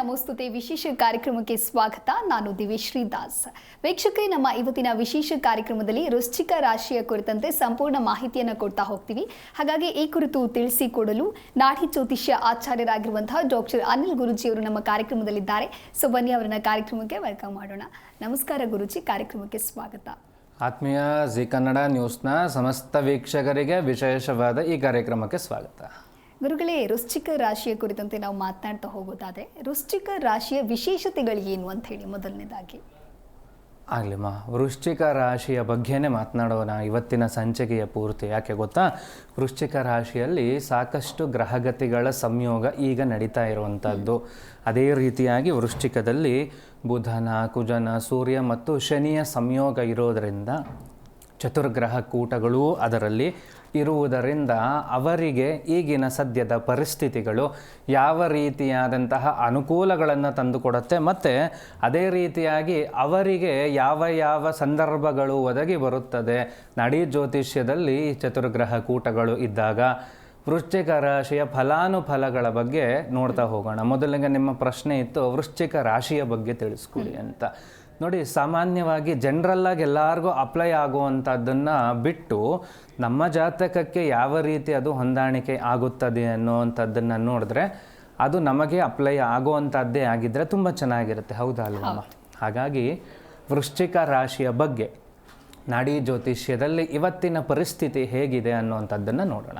ನಮೋಸ್ತುತೆ ವಿಶೇಷ ಕಾರ್ಯಕ್ರಮಕ್ಕೆ ಸ್ವಾಗತ. ನಾನು ದಿವೇಶ್ರೀ ದಾಸ್. ವೀಕ್ಷಕರೇ, ನಮ್ಮ ಇವತ್ತಿನ ವಿಶೇಷ ಕಾರ್ಯಕ್ರಮದಲ್ಲಿ ವೃಶ್ಚಿಕ ರಾಶಿಯ ಕುರಿತಂತೆ ಸಂಪೂರ್ಣ ಮಾಹಿತಿಯನ್ನು ಕೊಡ್ತಾ ಹೋಗ್ತೀವಿ ಹಾಗಾಗಿ ಈ ಕುರಿತು ತಿಳಿಸಿಕೊಡಲು ನಾಡಿ ಜ್ಯೋತಿಷ್ಯ ಆಚಾರ್ಯರಾಗಿರುವಂತಹ ಡಾಕ್ಟರ್ ಅನಿಲ್ ಗುರುಜಿ ಅವರು ನಮ್ಮ ಕಾರ್ಯಕ್ರಮದಲ್ಲಿದ್ದಾರೆ. ಸೊ, ಬನ್ನಿ ಅವರನ್ನ ಕಾರ್ಯಕ್ರಮಕ್ಕೆ ವೆಲ್ಕಮ್ ಮಾಡೋಣ. ನಮಸ್ಕಾರ ಗುರುಜಿ, ಕಾರ್ಯಕ್ರಮಕ್ಕೆ ಸ್ವಾಗತ. ಆತ್ಮೀಯ ಜಿ ಕನ್ನಡ ನ್ಯೂಸ್ನ ಸಮಸ್ತ ವೀಕ್ಷಕರಿಗೆ ವಿಶೇಷವಾದ ಈ ಕಾರ್ಯಕ್ರಮಕ್ಕೆ ಸ್ವಾಗತ. ಗುರುಗಳೇ, ವೃಶ್ಚಿಕ ರಾಶಿಯ ಕುರಿತಂತೆ ನಾವು ಮಾತನಾಡ್ತಾ ಹೋಗೋದಾದ್ರೆ, ವೃಶ್ಚಿಕ ರಾಶಿಯ ವಿಶೇಷತೆಗಳು ಏನು ಅಂತ ಹೇಳಿ ಮೊದಲನೇದಾಗಿ. ಆಗ್ಲಿಮ್ಮ ವೃಶ್ಚಿಕ ರಾಶಿಯ ಬಗ್ಗೆನೇ ಮಾತನಾಡೋಣ ಇವತ್ತಿನ ಸಂಚಿಕೆಯ ಪೂರ್ತಿ. ಯಾಕೆ ಗೊತ್ತಾ? ವೃಶ್ಚಿಕ ರಾಶಿಯಲ್ಲಿ ಸಾಕಷ್ಟು ಗ್ರಹಗತಿಗಳ ಸಂಯೋಗ ಈಗ ನಡೀತಾ ಇರುವಂಥದ್ದು. ಅದೇ ರೀತಿಯಾಗಿ ವೃಶ್ಚಿಕದಲ್ಲಿ ಬುಧನ, ಕುಜನ, ಸೂರ್ಯ ಮತ್ತು ಶನಿಯ ಸಂಯೋಗ ಇರೋದರಿಂದ ಚತುರ್ಗ್ರಹ ಕೂಟಗಳೂ ಅದರಲ್ಲಿ ಇರುವುದರಿಂದ ಅವರಿಗೆ ಈಗಿನ ಸದ್ಯದ ಪರಿಸ್ಥಿತಿಗಳು ಯಾವ ರೀತಿಯಾದಂತಹ ಅನುಕೂಲಗಳನ್ನು ತಂದುಕೊಡುತ್ತೆ ಮತ್ತು ಅದೇ ರೀತಿಯಾಗಿ ಅವರಿಗೆ ಯಾವ ಯಾವ ಸಂದರ್ಭಗಳು ಒದಗಿ ಬರುತ್ತದೆ. ನಡಿ ಜ್ಯೋತಿಷ್ಯದಲ್ಲಿ ಚತುರ್ಗ್ರಹ ಕೂಟಗಳು ಇದ್ದಾಗ ವೃಶ್ಚಿಕ ರಾಶಿಯ ಫಲಾನುಫಲಗಳ ಬಗ್ಗೆ ನೋಡ್ತಾ ಹೋಗೋಣ. ಮೊದಲಿಗೆ ನಿಮ್ಮ ಪ್ರಶ್ನೆ ಇತ್ತು ವೃಶ್ಚಿಕ ರಾಶಿಯ ಬಗ್ಗೆ ತಿಳಿಸ್ಕೊಡಿ ಅಂತ. ನೋಡಿ ಸಾಮಾನ್ಯವಾಗಿ ಜನರಲ್ಲಾಗಿ ಎಲ್ಲರಿಗೂ ಅಪ್ಲೈ ಆಗುವಂಥದ್ದನ್ನು ಬಿಟ್ಟು ನಮ್ಮ ಜಾತಕಕ್ಕೆ ಯಾವ ರೀತಿ ಅದು ಹೊಂದಾಣಿಕೆ ಆಗುತ್ತದೆ ಅನ್ನುವಂಥದ್ದನ್ನು ನೋಡಿದ್ರೆ ಅದು ನಮಗೆ ಅಪ್ಲೈ ಆಗುವಂಥದ್ದೇ ಆಗಿದ್ದರೆ ತುಂಬ ಚೆನ್ನಾಗಿರುತ್ತೆ. ಹೌದಾ. ಅಲ್ವಾ ಹಾಗಾಗಿ ವೃಶ್ಚಿಕ ರಾಶಿಯ ಬಗ್ಗೆ ನಾಡಿ ಜ್ಯೋತಿಷ್ಯದಲ್ಲಿ ಇವತ್ತಿನ ಪರಿಸ್ಥಿತಿ ಹೇಗಿದೆ ಅನ್ನುವಂಥದ್ದನ್ನು ನೋಡೋಣ.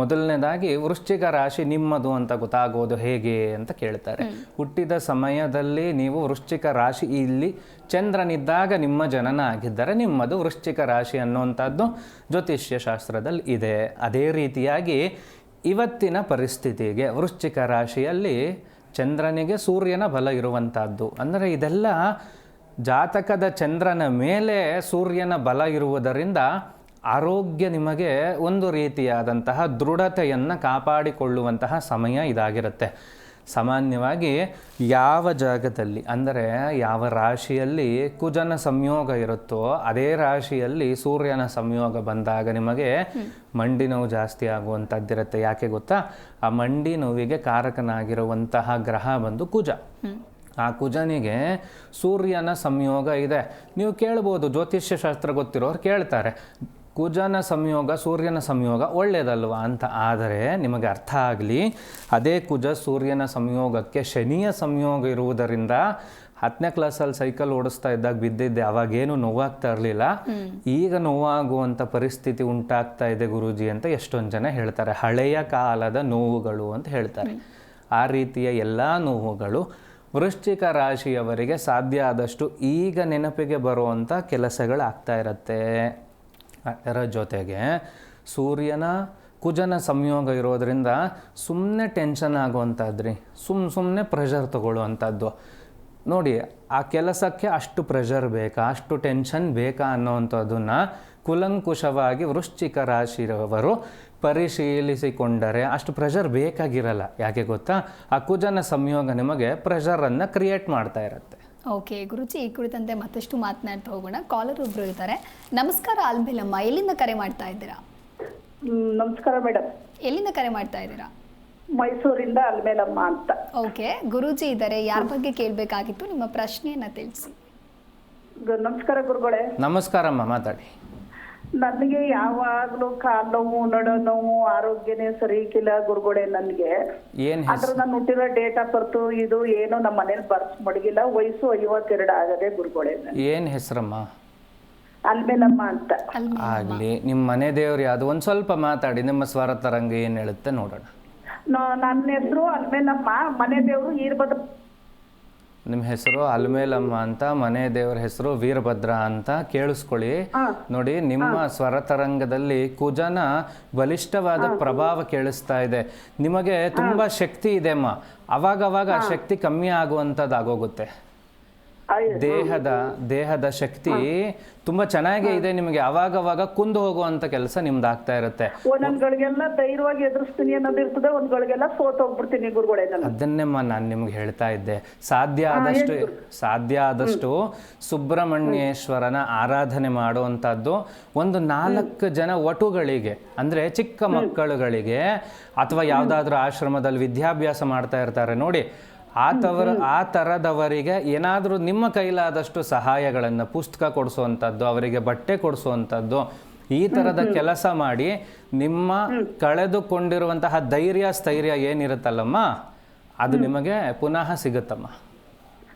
ಮೊದಲನೇದಾಗಿ ವೃಶ್ಚಿಕ ರಾಶಿ ನಿಮ್ಮದು ಅಂತ ಗೊತ್ತಾಗೋದು ಹೇಗೆ ಅಂತ ಕೇಳ್ತಾರೆ. ಹುಟ್ಟಿದ ಸಮಯದಲ್ಲಿ ನೀವು ವೃಶ್ಚಿಕ ರಾಶಿ ಇಲ್ಲಿ ಚಂದ್ರನಿದ್ದಾಗ ನಿಮ್ಮ ಜನನ ಆಗಿದ್ದರೆ ನಿಮ್ಮದು ವೃಶ್ಚಿಕ ರಾಶಿ ಅನ್ನುವಂಥದ್ದು ಜ್ಯೋತಿಷ್ಯ ಶಾಸ್ತ್ರದಲ್ಲಿ ಇದೆ. ಅದೇ ರೀತಿಯಾಗಿ ಇವತ್ತಿನ ಪರಿಸ್ಥಿತಿಗೆ ವೃಶ್ಚಿಕ ರಾಶಿಯಲ್ಲಿ ಚಂದ್ರನಿಗೆ ಸೂರ್ಯನ ಬಲ ಇರುವಂಥದ್ದು. ಅಂದರೆ ಇದೆಲ್ಲ ಜಾತಕದ ಚಂದ್ರನ ಮೇಲೆ ಸೂರ್ಯನ ಬಲ ಇರುವುದರಿಂದ ಆರೋಗ್ಯ ನಿಮಗೆ ಒಂದು ರೀತಿಯಾದಂತಹ ದೃಢತೆಯನ್ನು ಕಾಪಾಡಿಕೊಳ್ಳುವಂತಹ ಸಮಯ ಇದಾಗಿರುತ್ತೆ. ಸಾಮಾನ್ಯವಾಗಿ ಯಾವ ಜಾಗದಲ್ಲಿ, ಅಂದರೆ ಯಾವ ರಾಶಿಯಲ್ಲಿ ಕುಜನ ಸಂಯೋಗ ಇರುತ್ತೋ ಅದೇ ರಾಶಿಯಲ್ಲಿ ಸೂರ್ಯನ ಸಂಯೋಗ ಬಂದಾಗ ನಿಮಗೆ ಮಂಡಿ ನೋವು ಜಾಸ್ತಿ ಆಗುವಂಥದ್ದಿರುತ್ತೆ. ಯಾಕೆ ಗೊತ್ತಾ? ಆ ಮಂಡಿ ನೋವಿಗೆ ಕಾರಕನಾಗಿರುವಂತಹ ಗ್ರಹ ಬಂದು ಕುಜ. ಆ ಕುಜನಿಗೆ ಸೂರ್ಯನ ಸಂಯೋಗ ಇದೆ. ನೀವು ಕೇಳ್ಬೋದು ಜ್ಯೋತಿಷ್ಯ ಶಾಸ್ತ್ರ ಗೊತ್ತಿರೋರು ಕೇಳ್ತಾರೆ. ಕುಜನ ಸಂಯೋಗ ಸೂರ್ಯನ ಸಂಯೋಗ ಒಳ್ಳೆಯದಲ್ವಾ ಅಂತ. ಆದರೆ ನಿಮಗೆ ಅರ್ಥ ಆಗಲಿ ಅದೇ ಕುಜ ಸೂರ್ಯನ ಸಂಯೋಗಕ್ಕೆ ಶನಿಯ ಸಂಯೋಗ ಇರುವುದರಿಂದ ಹತ್ತನೇ ಕ್ಲಾಸಲ್ಲಿ ಸೈಕಲ್ ಓಡಿಸ್ತಾ ಇದ್ದಾಗ ಬಿದ್ದಿದ್ದೆ ಅವಾಗೇನು ನೋವಾಗ್ತಾ ಇರಲಿಲ್ಲ. ಈಗ ನೋವಾಗುವಂಥ ಪರಿಸ್ಥಿತಿ ಉಂಟಾಗ್ತಾ ಇದೆ ಗುರೂಜಿ ಅಂತ ಎಷ್ಟೊಂದು ಜನ ಹೇಳ್ತಾರೆ. ಹಳೆಯ ಕಾಲದ ನೋವುಗಳು ಅಂತ ಹೇಳ್ತಾರೆ. ಆ ರೀತಿಯ ಎಲ್ಲ ನೋವುಗಳು ವೃಶ್ಚಿಕ ರಾಶಿಯವರಿಗೆ ಸಾಧ್ಯ ಆದಷ್ಟು ಈಗ ನೆನಪಿಗೆ ಬರುವಂಥ ಕೆಲಸಗಳಾಗ್ತಾ ಇರುತ್ತೆ. ಅದರ ಜೊತೆಗೆ ಸೂರ್ಯನ ಕುಜನ ಸಂಯೋಗ ಇರೋದರಿಂದ ಸುಮ್ಮನೆ ಟೆನ್ಷನ್ ಆಗುವಂಥದ್ರಿ ಸುಮ್ಮ ಸುಮ್ಮನೆ ಪ್ರೆಷರ್ ತಗೊಳ್ಳುವಂಥದ್ದು. ನೋಡಿ, ಆ ಕೆಲಸಕ್ಕೆ ಅಷ್ಟು ಪ್ರೆಷರ್ ಬೇಕಾ, ಅಷ್ಟು ಟೆನ್ಷನ್ ಬೇಕಾ ಅನ್ನೋವಂಥದ್ದನ್ನು ಕುಲಂಕುಷವಾಗಿ ವೃಶ್ಚಿಕ ರಾಶಿರವರು ಪರಿಶೀಲಿಸಿಕೊಂಡರೆ ಅಷ್ಟು ಪ್ರೆಷರ್ ಬೇಕಾಗಿರಲ್ಲ. ಯಾಕೆ ಗೊತ್ತಾ? ಆ ಕುಜನ ಸಂಯೋಗ ನಿಮಗೆ ಪ್ರೆಷರನ್ನು ಕ್ರಿಯೇಟ್ ಮಾಡ್ತಾ ಇರುತ್ತೆ. ಓಕೆ ಗುರುಜಿ ಈ ಕುರಿತಂತೆ ಮತ್ತಷ್ಟು ಮಾತನಾಡ್ತಾ ಹೋಗೋಣ. ಕಾಲರ್ ಒಬ್ರು ಇರ್ತಾರೆ ನಮಸ್ಕಾರ ಆಲ್ಬಿಲಮ್ಮ ಎಲ್ಲಿಂದ ಕರೆ ಮಾಡ್ತಾ ಇದ್ದೀರಾ? ನಮಸ್ಕಾರ ಮೇಡಮ್ ಎಲ್ಲಿಂದ ಕರೆ ಮಾಡ್ತಾ ಇದ್ದೀರಾ? ಮೈಸೂರಿಂದ ಅಲ್ಮೇಲಮ್ಮ ಅಂತ. ಓಕೆ ಗುರುಜಿ ಇದ್ದಾರೆ. ಯಾರ ಬಗ್ಗೆ ಕೇಳಬೇಕಾಗಿತ್ತು? ನಿಮ್ಮ ಪ್ರಶ್ನೆಯನ್ನ ತಿಳಿಸಿ. ಗ- ನಮಸ್ಕಾರ ಗುರುಗಳೇ. ನಮಸ್ಕಾರಮ್ಮ ಮಾತಾಡಿ. ನನಗೆ ಯಾವಾಗ್ಲೂ ಕಾಲ್ ನೋವು ನಡ ನೋವು ಆರೋಗ್ಯನೇ ಸರಿ ಇಲ್ಲ ಗುರುಗಳೇ ನನ್ಗೆ. ಏನು ಆದ್ರೆ ನಾನು ಹುಟ್ಟಿರೋ ಡೇಟ್ ಆಫ್ ಬರ್ತು ಇದು ಏನು ನಮ್ಮ ಮನೇಲಿ ಬರ್ಸ್ ಮಡಗಿಲ್ಲ ವಯಸ್ಸು ಐವತ್ತೆರಡು ಆಗದೆ ಗುರುಗಳೇ ಏನ್ ಏನು ಹೆಸರಮ್ಮ? ಅಲ್ಮೇಲಮ್ಮ ಅಂತ. ಆಗ್ಲಿ ನಿಮ್ಮ ಮನೆ ದೇವ್ರು ಯಾವುದು? ಒಂದ್ ಸ್ವಲ್ಪ ಮಾತಾಡಿ ನಿಮ್ಮ ಸ್ವರ ತರಂಗ ಏನ್ ಹೇಳುತ್ತೆ ನೋಡೋಣ. ನ- ನನ್ನ ಹೆಸರು ಅಲ್ಮೇಲಮ್ಮ ಮನೆ ದೇವ್ರು ಈರ್ಭದ್ರ ನಿಮ್ಮ ಹೆಸರು ಅಲ್ಮೇಲಮ್ಮ ಅಂತ ಮನೆ ದೇವರ ಹೆಸರು ವೀರಭದ್ರ ಅಂತ ಕೇಳಿಸ್ಕೊಳ್ಳಿ. ನೋಡಿ ನಿಮ್ಮ ಸ್ವರ ತರಂಗದಲ್ಲಿ ಕುಜನ ಬಲಿಷ್ಠವಾದ ಪ್ರಭಾವ ಕೇಳಿಸ್ತಾ ಇದೆ. ನಿಮಗೆ ತುಂಬಾ ಶಕ್ತಿ ಇದೆ ಅಮ್ಮ. ಅವಾಗವಾಗ ಆ ಶಕ್ತಿ ಕಮ್ಮಿ ಆಗುವಂಥದ್ದು ಆಗೋಗುತ್ತೆ ಆಯ್- ದೇಹದ ದೇಹದ ಶಕ್ತಿ ತುಂಬಾ ಚೆನ್ನಾಗೇ ಇದೆ ನಿಮಗೆ ಅವಾಗ ಕುಂದು ಹೋಗುವಂತ ಕೆಲಸ ನಿಮ್ದು ಆಗ್ತಾ ಇರುತ್ತೆ ಒಂದೊಂದ್ಗಳಿಗೆಲ್ಲ ಧೈರ್ಯವಾಗಿ ಎದುರಿಸ್ತೀನಿ ಅನ್ನೋದು ಇರ್ತದೆ ಒಂದ್ಗಳಿಗೆಲ್ಲ ಸೋತ್ ಹೋಗ್ಬಿಡ್ತೀನಿ ಗುರುಗಳೇ ನಾನು. ಅದನ್ನೇಮ್ಮ ನಾನು ನಿಮ್ಗೆ ಹೇಳ್ತಾ ಇದ್ದೆ. ಸಾಧ್ಯ ಆದಷ್ಟು ಸಾಧ್ಯ ಆದಷ್ಟು ಸುಬ್ರಹ್ಮಣ್ಯೇಶ್ವರನ ಆರಾಧನೆ ಮಾಡುವಂತಹದ್ದು ಒಂದು ನಾಲ್ಕು ಜನ ವಟುಗಳಿಗೆ ಅಂದ್ರೆ ಚಿಕ್ಕ ಮಕ್ಕಳುಗಳಿಗೆ ಅಥವಾ ಯಾವ್ದಾದ್ರೂ ಆಶ್ರಮದಲ್ಲಿ ವಿದ್ಯಾಭ್ಯಾಸ ಮಾಡ್ತಾ ಇರ್ತಾರೆ. ನೋಡಿ ಆ ತವರ ಆ ತರದವರಿಗೆ ಏನಾದರೂ ನಿಮ್ಮ ಕೈಲಾದಷ್ಟು ಸಹಾಯಗಳನ್ನು ಪುಸ್ತಕ ಕೊಡಿಸುವಂಥದ್ದು ಅವರಿಗೆ ಬಟ್ಟೆ ಕೊಡಿಸುವಂಥದ್ದು ಈ ತರದ ಕೆಲಸ ಮಾಡಿ ನಿಮ್ಮ ಕಳೆದುಕೊಂಡಿರುವಂತಹ ಧೈರ್ಯ ಸ್ಥೈರ್ಯ ಏನಿರುತ್ತಲ್ಲಮ್ಮ ಅದು ನಿಮಗೆ ಪುನಃ ಸಿಗುತ್ತಮ್ಮ.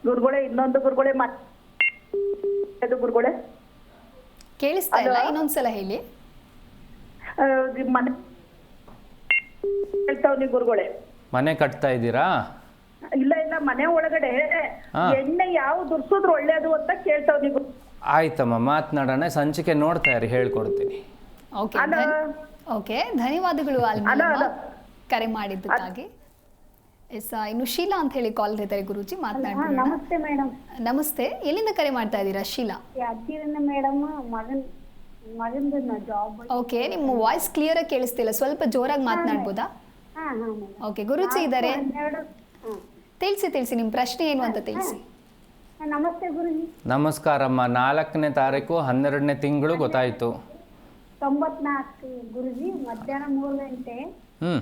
ಗುರುಗಳೇ ಇನ್ನೊಂದು ಗುರುಗಳೇ ಗುರುಗಳೇ. ಕೇಳಿಸ್ತಾ ಇಲ್ಲ ಇನ್ನೊಂದ್ಸಲ ಹೇಳಿ. ಮನೆ ಗುರುಗಳೇ. ಮನೆ ಕಟ್ತಾ ಇದ್ದೀರಾ? ಇಲ್ಲ ಇಲ್ಲ ಮನೆ ಒಳಗಡೆ ಹಾ. ಎಣ್ಣೆ ಯಾವ ದುರ್ಸಿದ್ರು ಒಳ್ಳೇದು ಅಂತ ಕೇಳ್ತಾವ್ ನೀವು. ಆಯ್ತಮ್ಮ ಮಾತನಾಡೋಣ ಸಂಚಿಕೆ ನೋಡ್ತಾ ಇರಿ ಹೇಳ್ಕೊಡ್ತೀನಿ. Okay hello. ಓಕೆ ಧನ್ಯವಾದಗಳು ಅಲ್ಮಲಮ್ಮ ಕರೆ ಮಾಡಿದ್ದಕ್ಕಾಗಿ. ಎಸ್ ಇನ್ನು ಶೀಲಾ ಅಂತ ಹೇಳಿ ಕಾಲ್ ಇದ್ದಾರೆ ಗುರುಜಿ ಮಾತನಾಡ್ಬಿಡೋಣ ನಮಸ್ತೆ ಮೇಡಮ್. ನಮಸ್ತೆ ಎಲ್ಲಿಂದ ಕರೆ ಮಾಡ್ತಾ ಇದ್ದೀರಾ ಶೀಲಾ? ಯಾದಗಿರಿನ ಮೇಡಮ್ ಮಗನ್ ಮಗಂದು ಜಾಬ್ ಓಕೆ ನಿಮ್ಮ ವಾಯ್ಸ್ ಕ್ಲಿಯರ್ ಆಗಿ ಕೇಳಿಸ್ತಿಲ್ಲ ಸ್ವಲ್ಪ ಜೋರಾಗಿ ಮಾತನಾಡ್ಬೋದಾ? ಹಾ ಹಾ ಮೇಡಮ್. ಓಕೆ ಗುರುಜಿ ಇದ್ದಾರೆ ಹನ್ನೆರಡು. ತಿಳಿಸಿ ತಿಳಿಸಿ ನಿಮ್ಮ ಪ್ರಶ್ನೆ ಏನು ಅಂತ ತಿಳಿಸಿ. ನಮಸ್ತೆ ಗುರುಜಿ. ನಮಸ್ಕಾರಮ್ಮ. ನಾಲ್ಕನೇ ತಾರೀಕು ಹನ್ನೆರಡನೇ ತಿಂಗಳು ಗೊತ್ತಾಯ್ತು. ತೊಂಬತ್ನಾಲ್ಕು ಗುರುಜಿ ಮಧ್ಯಾಹ್ನ ಮೂರು ಗಂಟೆ. ಹ್ಞೂ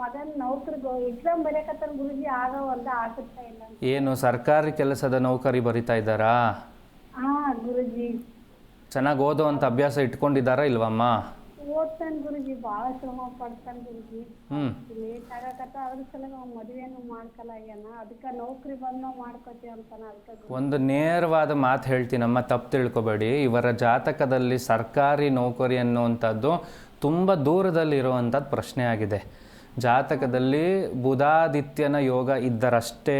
ಮಗನ್ ನೌಕರಿಗೆ ಎಕ್ಸಾಮ್ ಬರೆಯಕತ್ತಾರ ಗುರುಜಿ ಆಗವಲ್ದ ಆಗುತ್ತಾ ಇಲ್ಲ. ಅಂತ. ಏನು ಸರ್ಕಾರಿ ಕೆಲಸದ ನೌಕರಿ ಬರಿತಾ ಇದ್ದಾರಾ? ಹಾ ಗುರುಜಿ. ಚೆನ್ನಾಗಿ ಓದೋ ಅಂತ ಅಭ್ಯಾಸ ಇಟ್ಕೊಂಡಿದ್ದಾರಾ ಇಲ್ವಮ್ಮ? ಓದ್ತಾನ ಗುರುಜಿ ಭಾಳ ಶ್ರಮ ಪಡ್ತಾನೆ ಗುರುಜಿ. ಲೇಟ್ ಆಗಕತ್ತ ಅದ್ರ ಸಲಗ ಅವ್ ಮದ್ವೆನೂ ಮಾಡ್ಕಲಾಗ್ಯಾನ ಅದಕ್ಕ ನೌಕರಿ ಬಂದ್ ನಾವ್ ಮಾಡ್ಕೋತೀವಿ ಅಂತಾನ ಅದಕ್ಕೆ ಒಂದು ನೇರವಾದ ಮಾತು ಹೇಳ್ತೀನಮ್ಮ ತಪ್ಪು ತಿಳ್ಕೊಬೇಡಿ. ಇವರ ಜಾತಕದಲ್ಲಿ ಸರ್ಕಾರಿ ನೌಕರಿ ಅನ್ನುವಂಥದ್ದು ತುಂಬ ದೂರದಲ್ಲಿರುವಂಥದ್ದು ಪ್ರಶ್ನೆ ಆಗಿದೆ. ಜಾತಕದಲ್ಲಿ ಬುಧಾದಿತ್ಯನ ಯೋಗ ಇದ್ದರಷ್ಟೇ